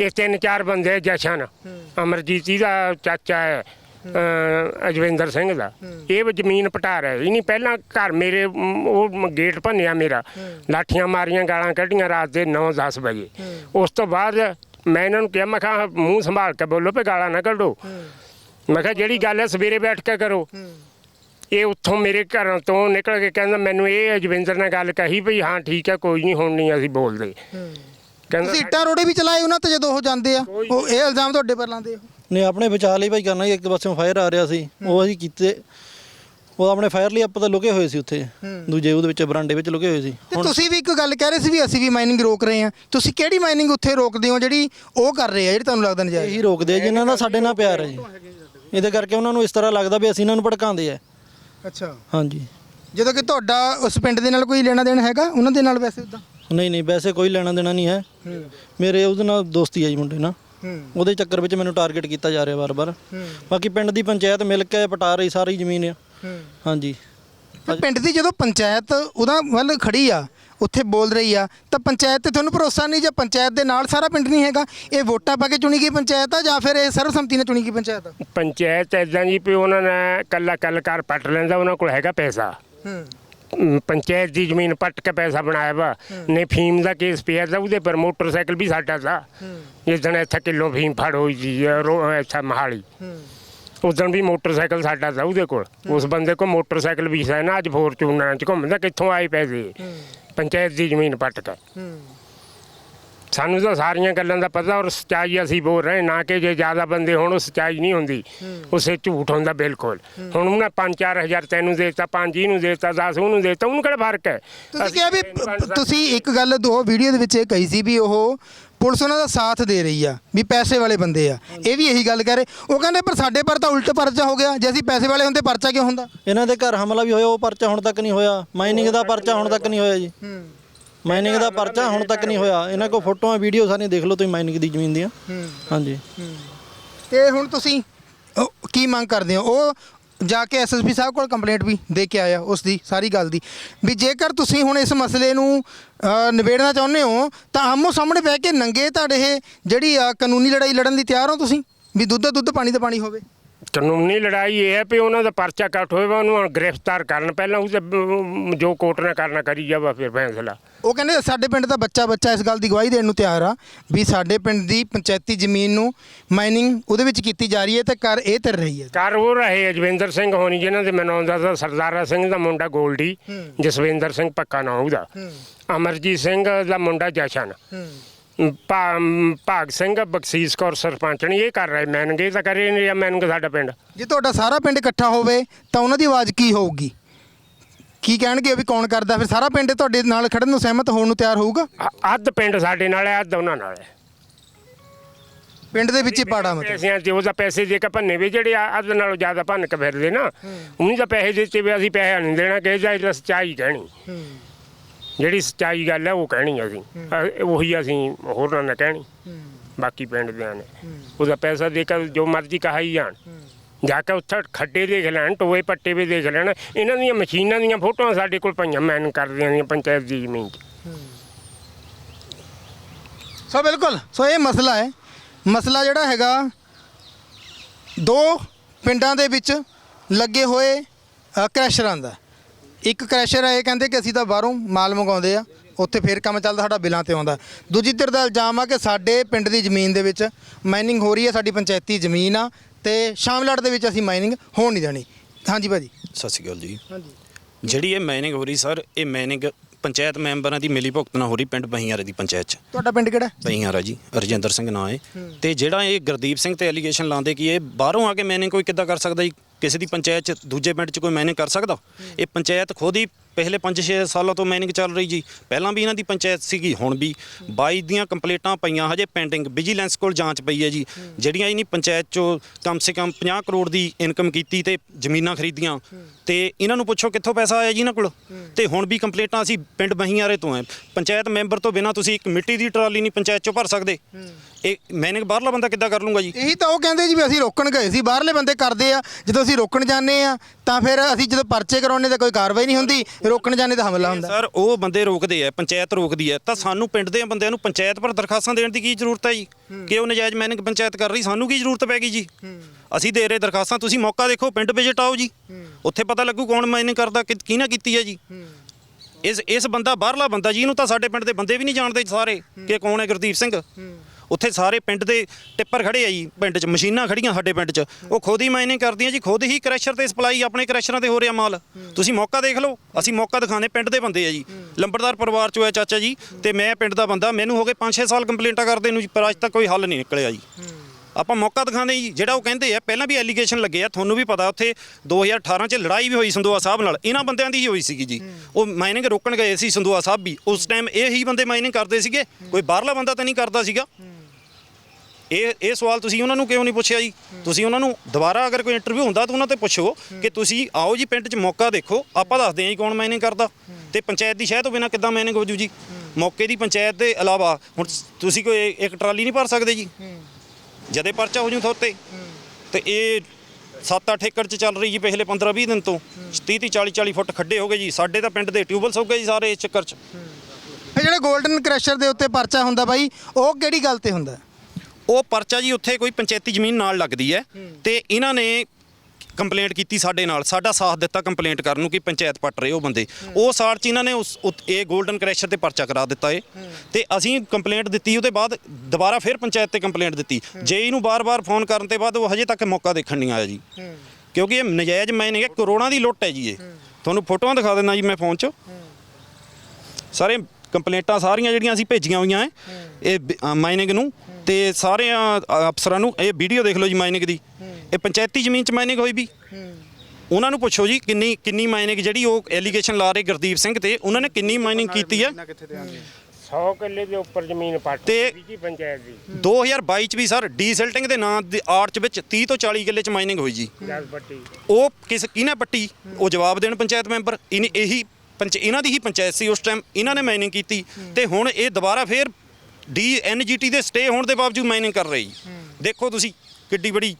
ਇਹ ਤਿੰਨ ਚਾਰ ਬੰਦੇ ਜਸ਼ਨ ਅਮਰਜੀਤ ਜੀ ਦਾ ਚਾਚਾ ਹੈ ਅਜਵਿੰਦਰ ਸਿੰਘ ਦਾ। ਇਹ ਵੀ ਜ਼ਮੀਨ ਪਟਾ ਰਿਹਾ ਇਹ ਨਹੀਂ ਪਹਿਲਾਂ ਘਰ ਮੇਰੇ ਮ, ਉਹ ਗੇਟ ਭੰਨਿਆ ਮੇਰਾ। ਲਾਠੀਆਂ ਮਾਰੀਆਂ ਗਾਲਾਂ ਕੱਢੀਆਂ ਰਾਤ ਦੇ 9-10 ਵਜੇ। ਉਸ ਤੋਂ ਬਾਅਦ ਮੈਂ ਇਹਨਾਂ ਨੂੰ ਕਿਹਾ ਮੈਂ ਕਿਹਾ ਮੂੰਹ ਸੰਭਾਲ ਕੇ ਬੋਲੋ ਵੀ ਗਾਲਾਂ ਨਾ ਕੱਢੋ। ਮੈਂ ਕਿਹਾ ਜਿਹੜੀ ਗੱਲ ਹੈ ਸਵੇਰੇ ਬੈਠ ਕੇ ਕਰੋ। ਇਹ ਉੱਥੋਂ ਮੇਰੇ ਘਰਾਂ ਤੋਂ ਨਿਕਲ ਕੇ ਕਹਿੰਦਾ ਮੈਨੂੰ ਇਹ ਅਜਵਿੰਦਰ ਨੇ ਗੱਲ ਕਹੀ ਵੀ ਹਾਂ ਠੀਕ ਹੈ ਕੋਈ ਨਹੀਂ ਹੁਣ ਨਹੀਂ ਅਸੀਂ ਬੋਲਦੇ। ਕਹਿੰਦਾ ਤੁਸੀਂ ਇੱਟਾਂ ਰੋੜੇ ਵੀ ਚਲਾਏ ਉਹਨਾਂ ਤੇ ਜਦੋਂ ਉਹ ਜਾਂਦੇ ਆ? ਉਹ ਇਹ ਇਲਜ਼ਾਮ ਤੁਹਾਡੇ ਪਰ ਲਾਉਂਦੇ ਹੋ ਨਹੀਂ ਆਪਣੇ ਬਚਾ ਲਈ ਭਾਈ ਕਰਨਾ ਇੱਕ ਪਾਸਿਓਂ ਫਾਇਰ ਆ ਰਿਹਾ ਸੀ ਉਹ ਅਸੀਂ ਕੀਤੇ ਉਹ ਆਪਣੇ ਫਾਇਰ ਲਈ ਆਪਾਂ ਤਾਂ ਲੁਕੇ ਹੋਏ ਸੀ ਉੱਥੇ। ਦੂਜੇ ਉਹਦੇ ਵਿੱਚ ਬਰਾਂਡੇ ਵਿੱਚ ਲੁਕੇ ਹੋਏ ਸੀ। ਤੇ ਤੁਸੀਂ ਵੀ ਇੱਕ ਗੱਲ ਕਹਿ ਰਹੇ ਸੀ ਵੀ ਅਸੀਂ ਵੀ ਮਾਈਨਿੰਗ ਰੋਕ ਰਹੇ ਹਾਂ ਤੁਸੀਂ ਕਿਹੜੀ ਮਾਈਨਿੰਗ ਉੱਥੇ ਰੋਕਦੇ ਹੋ ਜਿਹੜੀ ਉਹ ਕਰ ਰਹੇ ਆ ਜਿਹੜੀ ਤੁਹਾਨੂੰ ਲੱਗਦਾ ਨਜਾਇਜ਼? ਇਹੀ ਰੋਕਦੇ ਆ ਜਿਨ੍ਹਾਂ ਦਾ ਸਾਡੇ ਨਾਲ ਪਿਆਰ ਹੈ ਜੀ। ਇਹਦੇ ਕਰਕੇ ਉਹਨਾਂ ਨੂੰ ਇਸ ਤਰ੍ਹਾਂ ਲੱਗਦਾ ਵੀ ਅਸੀਂ ਇਹਨਾਂ ਨੂੰ ਭੜਕਾਉਂਦੇ ਆ। ਅੱਛਾ। ਹਾਂਜੀ। ਜਦੋਂ ਕਿ ਤੁਹਾਡਾ ਉਸ ਪਿੰਡ ਦੇ ਨਾਲ ਕੋਈ ਲੈਣਾ ਦੇਣਾ ਹੈਗਾ? ਉਹਨਾਂ ਦੇ ਨਾਲ ਵੈਸੇ ਉਦਾਂ? ਨਹੀਂ ਨਹੀਂ ਵੈਸੇ ਕੋਈ ਲੈਣਾ ਦੇਣਾ ਨਹੀਂ ਹੈ। ਮੇਰੇ ਉਹਦੇ ਨਾਲ ਦੋਸਤੀ ਹੈ ਜੀ ਮੁੰਡੇ ਨਾਲ। ਉਹਦੇ ਚੱਕਰ ਵਿੱਚ ਮੈਨੂੰ ਟਾਰਗੇਟ ਕੀਤਾ ਜਾ ਰਿਹਾ ਵਾਰ-ਵਾਰ। ਬਾਕੀ ਪਿੰਡ ਦੀ ਪੰਚਾਇਤ ਮਿਲ ਕੇ ਪਟਾ ਰਹੀ ਸਾਰੀ ਜ਼ਮੀਨ ਆ। ਹਾਂਜੀ। ਪਿੰਡ ਦੀ ਜਦੋਂ ਪੰਚਾਇਤ ਉਹਦਾ ਵੱਲ ਖੜੀ ਆ ਉੱਥੇ ਬੋਲ ਰਹੀ ਆ ਤਾਂ ਪੰਚਾਇਤ ਤੇ ਤੁਹਾਨੂੰ ਭਰੋਸਾ ਨਹੀਂ ਜੇ ਪੰਚਾਇਤ ਦੇ ਨਾਲ ਸਾਰਾ ਪਿੰਡ ਨਹੀਂ ਹੈਗਾ ਇਹ ਵੋਟਾਂ ਪਾ ਕੇ ਚੁਣੀ ਗਈ ਪੰਚਾਇਤ ਆ ਜਾਂ ਫਿਰ ਇਹ ਸਰਵਸੰਮਤੀ ਨਾਲ ਚੁਣੀ ਗਈ ਪੰਚਾਇਤ? ਆ ਪੰਚਾਇਤ ਐਦਾਂ ਜੀ ਵੀ ਉਹਨਾਂ ਨੇ ਕੱਲਾ ਕੱਲ ਘਰ ਪੱਟ ਲੈਂਦਾ ਉਹਨਾਂ ਕੋਲ ਹੈਗਾ ਪੈਸਾ। ਹੂੰ। ਪੰਚਾਇਤ ਦੀ ਜ਼ਮੀਨ ਪੱਟ ਕੇ ਪੈਸਾ ਬਣਾਇਆ ਵਾ। ਨੇ ਫੀਮ ਦਾ ਕੇਸ ਪਿਆ ਤਾਂ ਉਹਦੇ ਪਰ ਮੋਟਰਸਾਈਕਲ ਵੀ ਸਾਡਾ ਦਾ ਜਿੱਦਣ ਇੱਥੇ ਕਿਲੋ ਫੀਮ ਫੜ ਹੋਈ ਅ, ਰੋ ਇੱਥੇ ਮਹਾਲੀ। ਉਦੋਂ ਵੀ ਮੋਟਰਸਾਈਕਲ ਸਾਡਾ ਦਾ ਉਹਦੇ ਕੋਲ। ਉਸ ਬੰਦੇ ਕੋਲ ਮੋਟਰਸਾਈਕਲ ਵੀ ਸੀ ਨਾ ਅੱਜ ਫੋਰਚੂਨਰਾਂ ਚ ਘੁੰਮਦਾ ਕਿੱਥੋਂ ਆਏ ਪੈਸੇ? ਪੰਚਾਇਤ ਦੀ ਜ਼ਮੀਨ ਪੱਟ ਕੇ। ਸਾਨੂੰ ਤਾਂ ਸਾਰੀਆਂ ਗੱਲਾਂ ਦਾ ਪਤਾ ਔਰ ਸੱਚਾਈ ਅਸੀਂ ਬੋਲ ਰਹੇ ਨਾ ਕਿ ਜੇ ਜ਼ਿਆਦਾ ਬੰਦੇ ਹੋਣ ਉਹ ਸੱਚਾਈ ਨਹੀਂ ਹੁੰਦੀ। ਉਸੇ ਝੂਠ ਹੁੰਦਾ ਬਿਲਕੁਲ। ਹੁਣ ਉਹਨੇ 5-4000 ਤੈਨੂੰ ਦੇਤਾ 5 ਇਹਨੂੰ ਦੇਤਾ 10 ਉਹਨੂੰ ਦੇਤਾ ਉਹਨੂੰ ਕਿਹੜਾ ਫ਼ਰਕ ਹੈ? ਤੁਸੀਂ ਕਿਹਾ ਵੀ ਪੰਜ ਤੁਸੀਂ ਇੱਕ ਗੱਲ ਦੋ ਵੀਡੀਓ ਦੇ ਵਿੱਚ ਇਹ ਕਹੀ ਸੀ ਵੀ ਉਹ ਪੁਲਿਸ ਉਹਨਾਂ ਦਾ ਸਾਥ ਦੇ ਰਹੀ ਆ ਵੀ ਪੈਸੇ ਵਾਲੇ ਬੰਦੇ ਆ। ਇਹ ਵੀ ਇਹੀ ਗੱਲ ਕਹਿ ਰਹੇ। ਉਹ ਕਹਿੰਦੇ ਪਰ ਸਾਡੇ ਪਰ ਤਾਂ ਉਲਟ ਪਰਚਾ ਹੋ ਗਿਆ। ਜੇ ਅਸੀਂ ਪੈਸੇ ਵਾਲੇ ਹੁੰਦੇ ਪਰਚਾ ਕਿਉਂ ਹੁੰਦਾ? ਇਹਨਾਂ ਦੇ ਘਰ ਹਮਲਾ ਵੀ ਹੋਇਆ ਉਹ ਪਰਚਾ ਹੁਣ ਤੱਕ ਨਹੀਂ ਹੋਇਆ। ਮਾਈਨਿੰਗ ਦਾ ਪਰਚਾ ਹੁਣ ਤੱਕ ਨਹੀਂ ਹੋਇਆ ਜੀ। ਮਾਈਨਿੰਗ ਦਾ ਪਰਚਾ ਹੁਣ ਤੱਕ ਨਹੀਂ ਹੋਇਆ। ਇਹਨਾਂ ਕੋਲ ਫੋਟੋਆਂ ਵੀਡੀਓ ਸਾਰੀਆਂ ਦੇਖ ਲਓ ਤੁਸੀਂ ਮਾਈਨਿੰਗ ਦੀ ਜ਼ਮੀਨ ਦੀਆਂ। ਹਾਂਜੀ। ਤੇ ਹੁਣ ਤੁਸੀਂ ਉਹ ਕੀ ਮੰਗ ਕਰਦੇ ਹੋ? ਉਹ ਜਾ ਕੇ ਐਸਐਸਪੀ ਸਾਹਿਬ ਕੋਲ ਕੰਪਲੇਂਟ ਵੀ ਦੇ ਕੇ ਆਇਆ ਉਸ ਦੀ ਸਾਰੀ ਗੱਲ ਦੀ। ਵੀ ਜੇਕਰ ਤੁਸੀਂ ਹੁਣ ਇਸ ਮਸਲੇ ਨੂੰ ਅ, ਨਿਬੇੜਨਾ ਚਾਹੁੰਦੇ ਹੋ ਤਾਂ ਆਮੋ ਸਾਹਮਣੇ ਬਹਿ ਕੇ ਨੰਗੇ ਤੁਹਾਡੇ ਇਹ ਜਿਹੜੀ ਅ, ਕਾਨੂੰਨੀ ਲੜਾਈ ਲੜਨ ਲਈ ਤਿਆਰ ਹੋ ਤੁਸੀਂ? ਵੀ ਦੁੱਧ ਦਾ ਦੁੱਧ ਪਾਣੀ ਦਾ ਪਾਣੀ ਹੋਵੇ। ਕਾਨੂੰਨੀ ਲੜਾਈ ਇਹ ਹੈ ਵੀ ਉਹਨਾਂ ਦਾ ਪਰਚਾ ਕੱਟ ਹੋਏਗਾ ਉਹਨੂੰ ਗ੍ਰਿਫਤਾਰ ਕਰਨ ਪਹਿਲਾਂ ਉਹ ਜੋ ਕੋਰਟ ਨੇ ਕਰਨਾ ਕਰੀ ਜਾਵਾ ਫਿਰ ਫੈਸਲਾ। ਉਹ ਕਹਿੰਦੇ ਸਾਡੇ ਪਿੰਡ ਦਾ ਬੱਚਾ ਬੱਚਾ ਇਸ ਗੱਲ ਦੀ ਗਵਾਹੀ ਦੇਣ ਨੂੰ ਤਿਆਰ ਆ ਵੀ ਸਾਡੇ ਪਿੰਡ ਦੀ ਪੰਚਾਇਤੀ ਜ਼ਮੀਨ ਨੂੰ ਮਾਈਨਿੰਗ ਉਹਦੇ ਵਿੱਚ ਕੀਤੀ ਜਾ ਰਹੀ ਹੈ ਤੇ ਕਰ ਇਹ ਤਰ ਰਹੀ ਹੈ ਕਰ ਉਹ ਰਹੇ ਅਜਵਿੰਦਰ ਸਿੰਘ ਹੋਣੀ ਜਿਨ੍ਹਾਂ ਦੇ ਮੈਨੂੰ ਆਉਂਦਾ ਤਾਂ ਸਰਦਾਰਾ ਸਿੰਘ ਦਾ ਮੁੰਡਾ ਗੋਲਡੀ ਜਸਵਿੰਦਰ ਸਿੰਘ ਪੱਕਾ ਨਾਂ ਉਹਦਾ। ਅਮਰਜੀਤ ਸਿੰਘ ਦਾ ਮੁੰਡਾ ਜਸ਼ਨ। ਭਾ- ਭਾਗ ਸਿੰਘ ਬਖਸ਼ੀਸ਼ ਕੌਰ ਸਰਪੰਚਣੀ ਇਹ ਕਰ ਰਹੇ ਮੈਨਗੇ ਤਾਂ ਕਰੇ ਨਹੀਂ ਮੈਨਗੇ ਸਾਡਾ ਪਿੰਡ। ਜੇ ਤੁਹਾਡਾ ਸਾਰਾ ਪਿੰਡ ਇਕੱਠਾ ਹੋਵੇ ਤਾਂ ਉਹਨਾਂ ਦੀ ਆਵਾਜ਼ ਕੀ ਹੋਊਗੀ? ਕੀ ਕਹਿਣਗੇ ਵੀ ਕੌਣ ਕਰਦਾ? ਫਿਰ ਸਾਰਾ ਪਿੰਡ ਤੁਹਾਡੇ ਨਾਲ ਖੜਨ ਨੂੰ ਸਹਿਮਤ ਹੋਣ ਨੂੰ ਤਿਆਰ ਹੋਊਗਾ? ਅ- ਅੱਧ ਪਿੰਡ ਸਾਡੇ ਨਾਲ ਹੈ ਅੱਧ ਉਹਨਾਂ ਨਾਲ ਹੈ। ਪਿੰਡ ਦੇ ਵਿੱਚ ਹੀ ਪਾੜਾ ਮਤਲਬ। ਪੈਸਿਆਂ ਤੇ ਉਹਦਾ ਪੈਸੇ ਦੇ ਕੇ ਭੰਨੇ ਵੀ ਜਿਹੜੇ ਆ ਅੱਧ ਨਾਲੋਂ ਜ਼ਿਆਦਾ ਭੰਨ ਕੇ ਫਿਰਦੇ ਨਾ ਉਹਨੀ ਤਾਂ ਪੈਸੇ ਦਿੱਤੇ ਵੀ ਅਸੀਂ ਪੈਸੇ ਨਹੀਂ ਦੇਣਾ ਕਿ ਤਾਂ ਸੱਚਾਈ ਕਹਿਣੀ। ਜਿਹੜੀ ਸੱਚਾਈ ਗੱਲ ਹੈ ਉਹ ਕਹਿਣੀ ਅਸੀਂ। ਉਹੀ ਅਸੀਂ ਹੋਰਾਂ ਨੇ ਕਹਿਣੀ। ਬਾਕੀ ਪਿੰਡ ਦਿਆਂ ਨੇ। ਉਹਦਾ ਪੈਸਾ ਦੇ ਕੇ ਜੋ ਮਰਜ਼ੀ ਕਹਾਈ ਜਾਣ। ਜਾ ਕੇ ਉੱਥੇ ਖੱਡੇ ਦੇਖ ਲੈਣ ਟੋਏ ਪੱਟੇ ਵੀ ਦੇਖ ਲੈਣ। ਇਹਨਾਂ ਦੀਆਂ ਮਸ਼ੀਨਾਂ ਦੀਆਂ ਫੋਟੋਆਂ ਸਾਡੇ ਕੋਲ ਪਈਆਂ ਮੈਨ ਕਰਦਿਆਂ ਦੀਆਂ ਪੰਚਾਇਤ ਦੀ ਜ਼ਮੀਨ 'ਚ। ਸੋ ਬਿਲਕੁਲ ਸੋ ਇਹ ਮਸਲਾ ਹੈ। ਮਸਲਾ ਜਿਹੜਾ ਹੈਗਾ ਦੋ ਪਿੰਡਾਂ ਦੇ ਵਿੱਚ ਲੱਗੇ ਹੋਏ ਅ, ਕ੍ਰੈਸ਼ਰਾਂ ਦਾ। ਇੱਕ ਕ੍ਰੈਸ਼ਰ ਹੈ ਇਹ ਕਹਿੰਦੇ ਕਿ ਅਸੀਂ ਤਾਂ ਬਾਹਰੋਂ ਮਾਲ ਮੰਗਾਉਂਦੇ ਆ ਉੱਥੇ ਫੇਰ ਕੰਮ ਚੱਲਦਾ ਸਾਡਾ ਬਿਲਾਂ ਤੇ ਆਉਂਦਾ। ਦੂਜੀ ਧਿਰ ਦਾ ਇਲਜ਼ਾਮ ਆ ਕਿ ਸਾਡੇ ਪਿੰਡ ਦੀ ਜ਼ਮੀਨ ਦੇ ਵਿੱਚ ਮਾਈਨਿੰਗ ਹੋ ਰਹੀ ਹੈ ਸਾਡੀ ਪੰਚਾਇਤੀ ਜ਼ਮੀਨ ਆ ਤੇ ਸ਼ਾਮਲਾਟ ਦੇ ਵਿੱਚ ਅਸੀਂ ਮਾਈਨਿੰਗ ਹੋਣ ਨਹੀਂ ਦੇਣੀ ਹਾਂਜੀ ਭਾਜੀ। ਸਤਿ ਸ਼੍ਰੀ ਅਕਾਲ ਜੀ। ਜਿਹੜੀ ਇਹ ਮਾਈਨਿੰਗ ਹੋ ਰਹੀ ਸਰ ਇਹ ਮਾਈਨਿੰਗ ਪੰਚਾਇਤ ਮੈਂਬਰਾਂ ਦੀ ਮਿਲੀ ਭੁਗਤ ਨਾਲ ਹੋ ਰਹੀ ਪਿੰਡ ਬਹੀਆਰੇ ਦੀ ਪੰਚਾਇਤ ਚ। ਤੁਹਾਡਾ ਪਿੰਡ ਕਿਹੜਾ? ਬਹੀਆਰਾ ਜੀ ਰਜਿੰਦਰ ਸਿੰਘ ਨਾਂ ਹੈ। ਤੇ ਜਿਹੜਾ ਇਹ ਗੁਰਦੀਪ ਸਿੰਘ ਤੇ ਐਲੀਗੇਸ਼ਨ ਲਾਉਂਦੇ ਕਿ ਇਹ ਬਾਹਰੋਂ ਆ ਕੇ ਮਾਈਨਿੰਗ ਕੋਈ ਕਿੱਦਾਂ ਕਰ ਸਕਦਾ ਜੀ? ਕਿਸੇ ਦੀ ਪੰਚਾਇਤ ਚ, ਦੂਜੇ ਪਿੰਡ ਚ ਕੋਈ ਮਾਈਨਿੰਗ ਕਰ ਸਕਦਾ। ਇਹ ਪੰਚਾਇਤ ਖੁਦ ਹੀ ਪਹਿਲੇ 5-6 ਸਾਲਾਂ ਤੋਂ ਮੈਨਿੰਗ ਚੱਲ ਰਹੀ ਜੀ। ਪਹਿਲਾਂ ਵੀ ਇਹਨਾਂ ਦੀ ਪੰਚਾਇਤ ਸੀਗੀ, ਹੁਣ ਵੀ। 22 ਦੀਆਂ ਕੰਪਲੀਟਾਂ ਪਈਆਂ ਹਜੇ ਪੈਂਡਿੰਗ ਵਿਜੀਲੈਂਸ ਕੋਲ ਜਾਂਚ ਪਈ ਹੈ ਜੀ। ਜਿਹੜੀਆਂ ਇਹਨੀ ਪੰਚਾਇਤ ਚੋਂ ਕਮ ਸੇ ਕਮ 50 ਕਰੋੜ ਦੀ ਇਨਕਮ ਕੀਤੀ ਤੇ ਜ਼ਮੀਨਾਂ ਖਰੀਦੀਆਂ, ਤੇ ਇਹਨਾਂ ਨੂੰ ਪੁੱਛੋ ਕਿੱਥੋਂ ਪੈਸਾ ਆਇਆ ਜੀ ਇਹਨਾਂ ਕੋਲ? ਤੇ ਹੁਣ ਵੀ ਕੰਪਲੀਟਾਂ ਅਸੀਂ ਪਿੰਡ ਬਹੀਆਰੇ ਤੋਂ ਹੈ। ਪੰਚਾਇਤ ਮੈਂਬਰ ਤੋਂ ਬਿਨਾਂ ਤੁਸੀਂ ਇੱਕ ਮਿੱਟੀ ਦੀ ਟਰਾਲੀ ਨਹੀਂ ਪੰਚਾਇਤ ਚੋਂ ਭਰ ਸਕਦੇ। ਇਹ ਮੈਨਿੰਗ ਬਾਹਰਲਾ ਬੰਦਾ ਕਿੱਦਾਂ ਕਰ ਲੂੰਗਾ ਜੀ? ਇਹੀ ਤਾਂ ਉਹ ਕਹਿੰਦੇ ਜੀ ਵੀ ਅਸੀਂ ਰੋਕਣ ਗਏ ਸੀ, ਬਾਹਰਲੇ ਬੰਦੇ ਕਰਦੇ ਆ। ਜਦੋਂ ਅਸੀਂ ਰੋਕਣ ਜਾਂਦੇ ਆ, ਤਾਂ ਫਿਰ ਅਸੀਂ ਜਦੋਂ ਪਰਚੇ ਕਰਾਉਣੇ ਤਾਂ ਕੋਈ ਕਾਰਵਾਈ ਨਹੀਂ ਹੁੰਦੀ। ਰੋਕਣ ਜਾਂਦੇ ਤਾਂ ਹਮਲਾ ਹੁੰਦਾ। ਸਰ ਉਹ ਬੰਦੇ ਰੋਕਦੇ ਆ ਪੰਚਾਇਤ ਰੋਕਦੀ ਹੈ ਤਾਂ ਸਾਨੂੰ ਪਿੰਡ ਦੇ ਬੰਦਿਆਂ ਨੂੰ ਪੰਚਾਇਤ ਪਰ ਦਰਖਾਸਤਾਂ ਦੇਣ ਦੀ ਕੀ ਜ਼ਰੂਰਤ ਹੈ ਜੀ? ਕਿ ਉਹ ਨਜਾਇਜ਼ ਮੈਨਿੰਗ ਪੰਚਾਇਤ ਕਰ ਰਹੀ ਸਾਨੂੰ ਕੀ ਜ਼ਰੂਰਤ ਪੈ ਗਈ ਜੀ? ਅਸੀਂ ਦੇ ਰਹੇ ਦਰਖਾਸਤਾਂ ਤੁਸੀਂ ਮੌਕਾ ਦੇਖੋ ਪਿੰਡ ਵਿਜ਼ਿਟ ਆਓ ਜੀ। ਉੱਥੇ ਪਤਾ ਲੱਗੂ ਕੌਣ ਮਾਈਨਿੰਗ ਕਰਦਾ ਕਿ ਕਿਹਨੇ ਕੀਤੀ ਹੈ ਜੀ। ਇਸ ਇਸ ਬੰਦਾ ਬਾਹਰਲਾ ਬੰਦਾ ਜੀ ਇਹਨੂੰ ਤਾਂ ਸਾਡੇ ਪਿੰਡ ਦੇ ਬੰਦੇ ਵੀ ਨਹੀਂ ਜਾਣਦੇ ਸਾਰੇ ਕਿ ਕੌਣ ਹੈ ਗੁਰਦੀਪ ਸਿੰਘ। ਉੱਥੇ ਸਾਰੇ ਪਿੰਡ ਦੇ ਟਿੱਪਰ ਖੜੇ ਆ ਜੀ, ਪਿੰਡ 'ਚ, ਮਸ਼ੀਨਾਂ ਖੜੀਆਂ ਸਾਡੇ ਪਿੰਡ 'ਚ। ਉਹ ਖੁਦ ਹੀ ਮਾਈਨਿੰਗ ਕਰਦੀਆਂ ਜੀ, ਖੁਦ ਹੀ ਕ੍ਰੈਸ਼ਰ ਤੇ ਸਪਲਾਈ, ਆਪਣੇ ਕ੍ਰੈਸ਼ਰਾਂ ਤੇ ਹੋ ਰਿਹਾ ਮਾਲ। ਤੁਸੀਂ ਮੌਕਾ ਦੇਖ ਲਓ, ਅਸੀਂ ਮੌਕਾ ਦਿਖਾਣੇ ਪਿੰਡ ਦੇ ਬੰਦੇ ਆ ਜੀ। ਲੰਬੜਦਾਰ ਪਰਿਵਾਰ 'ਚੋਂ ਹੈ ਚਾਚਾ ਜੀ ਤੇ ਮੈਂ ਪਿੰਡ ਦਾ ਬੰਦਾ, ਮੈਨੂੰ ਹੋ ਗਏ 5-6 ਸਾਲ ਕੰਪਲੇਂਟਾਂ ਕਰਦੇ ਨੂੰ ਜੀ, ਪਰ ਅੱਜ ਤੱਕ ਕੋਈ ਹੱਲ ਨਹੀਂ ਨਿਕਲਿਆ ਜੀ। ਆਪਾਂ ਮੌਕਾ ਦਿਖਾਉਂਦੇ ਜੀ, ਜਿਹੜਾ ਉਹ ਕਹਿੰਦੇ ਆ, ਪਹਿਲਾਂ ਵੀ ਐਲੀਗੇਸ਼ਨ ਲੱਗੇ ਆ, ਤੁਹਾਨੂੰ ਵੀ ਪਤਾ ਉੱਥੇ 2018 ਚ ਲੜਾਈ ਵੀ ਹੋਈ ਸੰਦੋਆ ਸਾਹਿਬ ਨਾਲ, ਇਹਨਾਂ ਬੰਦਿਆਂ ਦੀ ਹੀ ਹੋਈ ਸੀਗੀ ਜੀ। ਉਹ ਮਾਈਨਿੰਗ ਰੋਕਣ ਗਏ ਸੀ ਸੰਦੋਆ ਸਾਹਿਬ ਵੀ, ਉਸ ਟਾਈਮ ਇਹ ਹੀ ਬੰਦੇ ਮਾਈਨਿੰਗ ਕਰਦੇ ਸੀਗੇ, ਕੋਈ ਬਾਹਰਲਾ ਬੰਦਾ ਤਾਂ ਨਹੀਂ ਕਰਦਾ ਸੀਗਾ। ਇਹ ਇਹ ਸਵਾਲ ਤੁਸੀਂ ਉਹਨਾਂ ਨੂੰ ਕਿਉਂ ਨਹੀਂ ਪੁੱਛਿਆ ਜੀ? ਤੁਸੀਂ ਉਹਨਾਂ ਨੂੰ ਦੁਬਾਰਾ ਅਗਰ ਕੋਈ ਇੰਟਰਵਿਊ ਹੁੰਦਾ ਤਾਂ ਉਹਨਾਂ ਤੇ ਪੁੱਛੋ ਕਿ ਤੁਸੀਂ ਆਓ ਜੀ ਪਿੰਡ 'ਚ ਮੌਕਾ ਦੇਖੋ ਆਪਾਂ ਦੱਸਦੇ ਹਾਂ ਜੀ ਕੌਣ ਮਾਈਨਿੰਗ ਕਰਦਾ। ਤੇ ਪੰਚਾਇਤ ਦੀ ਸ਼ਹਿ ਤੋਂ ਬਿਨਾਂ ਕਿੱਦਾਂ ਮਾਈਨਿੰਗ ਹੋ ਜੂ ਜੀ? ਮੌਕੇ ਦੀ ਪੰਚਾਇਤ ਦੇ ਇਲਾਵਾ ਹੁਣ ਤੁਸੀਂ ਕੋਈ ਇੱਕ ਟਰਾਲੀ ਨਹੀਂ ਭਰ ਸਕਦੇ ਜੀ? ਜਦੇ ਪਰਚਾ ਹੋ ਜੂ ਥੋਤੇ ਤੇ। ਇਹ 7-8 ਏਕੜ ਚ ਚੱਲ ਰਹੀ ਜੀ ਪਿਛਲੇ 15-20 ਦਿਨ ਤੋਂ। 30-30 40-40 ਫੁੱਟ ਖੱਡੇ ਹੋ ਗਏ ਜੀ। ਸਾਡੇ ਤਾਂ ਪਿੰਡ ਦੇ ਟਿਊਬਲ ਸੁੱਕ ਗਏ ਜੀ ਸਾਰੇ ਇਸ ਚੱਕਰ ਚ। ਇਹ ਜਿਹੜਾ 골ਡਨ ਕ੍ਰੈਸ਼ਰ ਦੇ ਉੱਤੇ ਪਰਚਾ ਹੁੰਦਾ ਬਾਈ ਉਹ ਕਿਹੜੀ ਗੱਲ ਤੇ ਹੁੰਦਾ? ਉਹ ਪਰਚਾ ਜੀ ਉੱਥੇ ਕੋਈ ਪੰਚਾਇਤੀ ਜ਼ਮੀਨ ਨਾਲ ਲੱਗਦੀ ਹੈ ਤੇ ਇਹਨਾਂ ਨੇ ਕੰਪਲੇਂਟ ਕੀਤੀ ਸਾਡੇ ਨਾਲ ਸਾਡਾ ਸਾਥ ਦਿੱਤਾ ਕੰਪਲੇਂਟ ਕਰਨ ਨੂੰ ਕਿ ਪੰਚਾਇਤ ਪੱਟ ਰਹੇ ਉਹ ਬੰਦੇ। ਉਹ ਸਾਲ ਚ ਇਹਨਾਂ ਨੇ ਉਸ ਉਤ- ਇਹ 골ਡਨ ਕ੍ਰੈਸ਼ਰ ਤੇ ਪਰਚਾ ਕਰਾ ਦਿੱਤਾ ਏ। ਤੇ ਅਸੀਂ ਕੰਪਲੇਂਟ ਦਿੱਤੀ ਉਹਦੇ ਬਾਅਦ ਦੁਬਾਰਾ ਫਿਰ ਪੰਚਾਇਤ ਤੇ ਕੰਪਲੇਂਟ ਦਿੱਤੀ। ਜੇ ਇਹਨੂੰ ਬਾਰ-ਬਾਰ ਫੋਨ ਕਰਨ ਤੇ ਬਾਅਦ ਉਹ ਹਜੇ ਤੱਕ ਮੌਕਾ ਦੇਖਣ ਨਹੀਂ ਆਇਆ ਜੀ। ਕਿਉਂਕਿ ਇਹ ਨਜਾਇਜ਼ ਮਾਈਨਿੰਗ ਹੈ ਕਰੋੜਾਂ ਦੀ ਲੁੱਟ ਹੈ ਜੀ ਇਹ। ਤੁਹਾਨੂੰ ਫੋਟੋਆਂ ਦਿਖਾ ਦਿੰਦਾ ਜੀ ਮੈਂ ਫੋਨ 'ਚ। ਸਾਰੇ ਕੰਪਲੇਂਟਾਂ ਸਾਰੀਆਂ ਜਿਹੜੀਆਂ ਅਸੀਂ ਭੇਜੀਆਂ ਹੋਈਆਂ ਹੈ ਇਹ ਮਾਈਨਿੰਗ ਨੂੰ ਤੇ ਸਾਰੇ ਅਫਸਰਾਂ ਨੂੰ ਇਹ ਵੀਡੀਓ ਦੇਖ ਲਓ ਜੀ ਮਾਈਨਿੰਗ ਦੀ। ਇਹ ਪੰਚਾਇਤੀ ਜ਼ਮੀਨ 'ਚ ਮਾਈਨਿੰਗ ਹੋਈ ਵੀ। ਉਹਨਾਂ ਨੂੰ ਪੁੱਛੋ ਜੀ ਕਿੰਨੀ ਕਿੰਨੀ ਮਾਈਨਿੰਗ ਜਿਹੜੀ ਉਹ ਐਲੀਗੇਸ਼ਨ ਲਾ ਰਹੇ ਗੁਰਦੀਪ ਸਿੰਘ ਤੇ ਉਹਨਾਂ ਨੇ ਕਿੰਨੀ ਮਾਈਨਿੰਗ ਕੀਤੀ ਹੈ? 100 ਕਿੱਲੇ ਦੇ ਉੱਪਰ ਜ਼ਮੀਨ ਪੱਟ ਤੇ- ਜੀ ਪੰਚਾਇਤ ਦੀ। 2022 ਚ ਵੀ ਸਰ ਡੀਸਿਲਟਿੰਗ ਦੇ ਨਾਂ ਦੇ ਆਰਚ ਵਿੱਚ 30 ਤੋਂ 40 ਕਿੱਲੇ 'ਚ ਮਾਈਨਿੰਗ ਹੋਈ ਜੀ। ਉਹ ਕਿਸ ਕਿਹਨੇ ਪੱਟੀ ਉਹ ਜਵਾਬ ਦੇਣ ਪੰਚਾਇਤ ਮੈਂਬਰ। ਇਹਨੇ ਇਹੀ ਪੰਚ ਇਹਨਾਂ ਦੀ ਹੀ ਪੰਚਾਇਤ ਸੀ ਉਸ ਟਾਈਮ ਇਹਨਾਂ ਨੇ ਮਾਈਨਿੰਗ ਕੀਤੀ ਤੇ ਹੁਣ ਇਹ ਦੁਬਾਰਾ ਫੇਰ ਡੀ ਐਨਜੀਟੀ ਦੇ ਸਟੇ ਹੋਣ ਦੇ ਬਾਵਜੂਦ ਮਾਈਨਿੰਗ ਕਰ ਰਹੀ। ਦੇਖੋ ਤੁਸੀਂ ਕਿੱਡੀ ਬੜੀ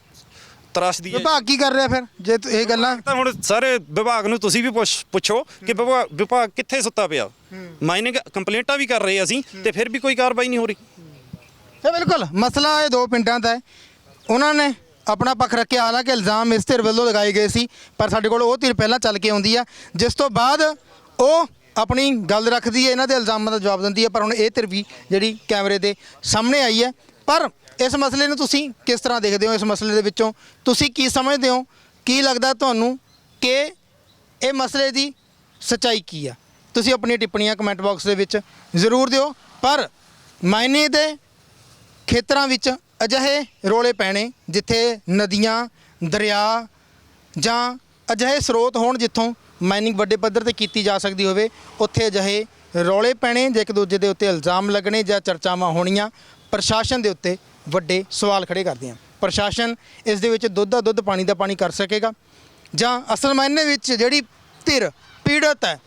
ਤਰਾਸ਼ਦੀ ਹੈ। ਵਿਭਾਗ ਕੀ ਕਰ ਰਿਹਾ ਫਿਰ ਜੇ ਤ- ਇਹ ਗੱਲਾਂ? ਤਾਂ ਹੁਣ ਸਰ ਵਿਭਾਗ ਨੂੰ ਤੁਸੀਂ ਵੀ ਪੁੱਛ ਪੁੱਛੋ ਕਿ ਵਿਭਾਗ ਵਿਭਾਗ ਕਿੱਥੇ ਸੁੱਤਾ ਪਿਆ। ਮਾਈਨਿੰਗ ਕੰਪਲੇਂਟਾਂ ਵੀ ਕਰ ਰਹੇ ਅਸੀਂ ਤੇ ਫਿਰ ਵੀ ਕੋਈ ਕਾਰਵਾਈ ਨਹੀਂ ਹੋ ਰਹੀ। ਤਾਂ ਬਿਲਕੁਲ ਮਸਲਾ ਇਹ ਦੋ ਪਿੰਡਾਂ ਦਾ ਹੈ। ਉਹਨਾਂ ਨੇ ਆਪਣਾ ਪੱਖ ਰੱਖਿਆ ਹਾਲਾਂਕਿ ਇਲਜ਼ਾਮ ਇਸ ਧਿਰ ਵੱਲੋਂ ਲਗਾਏ ਗਏ ਸੀ ਪਰ ਸਾਡੇ ਕੋਲ ਉਹ ਧਿਰ ਪਹਿਲਾਂ ਚੱਲ ਕੇ ਆਉਂਦੀ ਆ। ਜਿਸ ਤੋਂ ਬਾਅਦ ਉਹ ਆਪਣੀ ਗੱਲ ਰੱਖਦੀ ਹੈ, ਇਹਨਾਂ ਦੇ ਇਲਜ਼ਾਮਾਂ ਦਾ ਜਵਾਬ ਦਿੰਦੀ ਹੈ, ਪਰ ਹੁਣ ਇਹ ਧਿਰ ਵੀ ਜਿਹੜੀ ਕੈਮਰੇ ਦੇ ਸਾਹਮਣੇ ਆਈ ਹੈ। ਪਰ ਇਸ ਮਸਲੇ ਨੂੰ ਤੁਸੀਂ ਕਿਸ ਤਰ੍ਹਾਂ ਦੇਖਦੇ ਹੋ? ਇਸ ਮਸਲੇ ਦੇ ਵਿੱਚੋਂ ਤੁਸੀਂ ਕੀ ਸਮਝਦੇ ਹੋ? ਕੀ ਲੱਗਦਾ ਤੁਹਾਨੂੰ ਕਿ ਇਹ ਮਸਲੇ ਦੀ ਸੱਚਾਈ ਕੀ ਆ? ਤੁਸੀਂ ਆਪਣੀਆਂ ਟਿੱਪਣੀਆਂ ਕਮੈਂਟ ਬਾਕਸ ਦੇ ਵਿੱਚ ਜ਼ਰੂਰ ਦਿਓ। ਪਰ ਮਾਇਨੇ ਦੇ ਖੇਤਰਾਂ ਵਿੱਚ ਅਜਿਹੇ ਰੋਲੇ ਪੈਣੇ, ਜਿੱਥੇ ਨਦੀਆਂ, ਦਰਿਆ ਜਾਂ ਅਜਿਹੇ ਸਰੋਤ ਹੋਣ ਜਿੱਥੋਂ ਮਾਈਨਿੰਗ ਵੱਡੇ ਪੱਧਰ ਤੇ ਕੀਤੀ ਜਾ ਸਕਦੀ ਹੋਵੇ। ਉੱਥੇ ਅਜਿਹੇ ਰੌਲੇ ਪੈਣੇ ਜੇ ਇੱਕ ਦੂਜੇ ਦੇ ਉੱਤੇ ਇਲਜ਼ਾਮ ਲੱਗਣੇ ਜਾਂ ਚਰਚਾਵਾਂ ਹੋਣੀਆਂ, ਪ੍ਰਸ਼ਾਸਨ ਦੇ ਉੱਤੇ ਵੱਡੇ ਸਵਾਲ ਖੜੇ ਕਰਦੀਆਂ। ਪ੍ਰਸ਼ਾਸਨ ਇਸ ਦੇ ਵਿੱਚ ਦੁੱਧ ਦਾ ਦੁੱਧ, ਪਾਣੀ ਦਾ ਪਾਣੀ ਕਰ ਸਕੇਗਾ। ਜਾਂ ਅਸਲ ਮਾਇਨੇ ਵਿੱਚ ਜਿਹੜੀ ਧਿਰ ਪੀੜਤ ਹੈ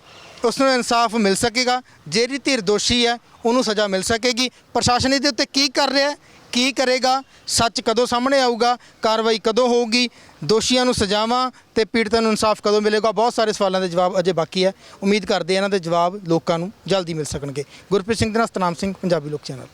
ਉਸ ਨੂੰ ਇਨਸਾਫ ਮਿਲ ਸਕੇਗਾ। ਜਿਹੜੀ ਧਿਰ ਦੋਸ਼ੀ ਹੈ, ਉਹਨੂੰ ਸਜ਼ਾ ਮਿਲ ਸਕੇਗੀ। ਪ੍ਰਸ਼ਾਸਨ ਇਹਦੇ ਉੱਤੇ ਕੀ ਕਰ ਰਿਹਾ ਹੈ, ਕੀ ਕਰੇਗਾ, ਸੱਚ ਕਦੋਂ ਸਾਹਮਣੇ ਆਊਗਾ, ਕਾਰਵਾਈ ਕਦੋਂ ਹੋਊਗੀ ਦੋਸ਼ੀਆਂ ਨੂੰ ਸਜ਼ਾਵਾਂ ਤੇ ਪੀੜਤਾਂ ਨੂੰ ਇਨਸਾਫ ਕਦੋਂ ਮਿਲੇਗਾ? ਬਹੁਤ ਸਾਰੇ ਸਵਾਲਾਂ ਦੇ ਜਵਾਬ ਅਜੇ ਬਾਕੀ ਹੈ। ਉਮੀਦ ਕਰਦੇ ਹਾਂ ਇਹਨਾਂ ਦੇ ਜਵਾਬ ਲੋਕਾਂ ਨੂੰ ਜਲਦੀ ਮਿਲ ਸਕਣਗੇ। ਗੁਰਪ੍ਰੀਤ ਸਿੰਘ ਦੇ ਨਾਲ ਸਤਨਾਮ ਸਿੰਘ, ਪੰਜਾਬੀ ਲੋਕ ਚੈਨਲ।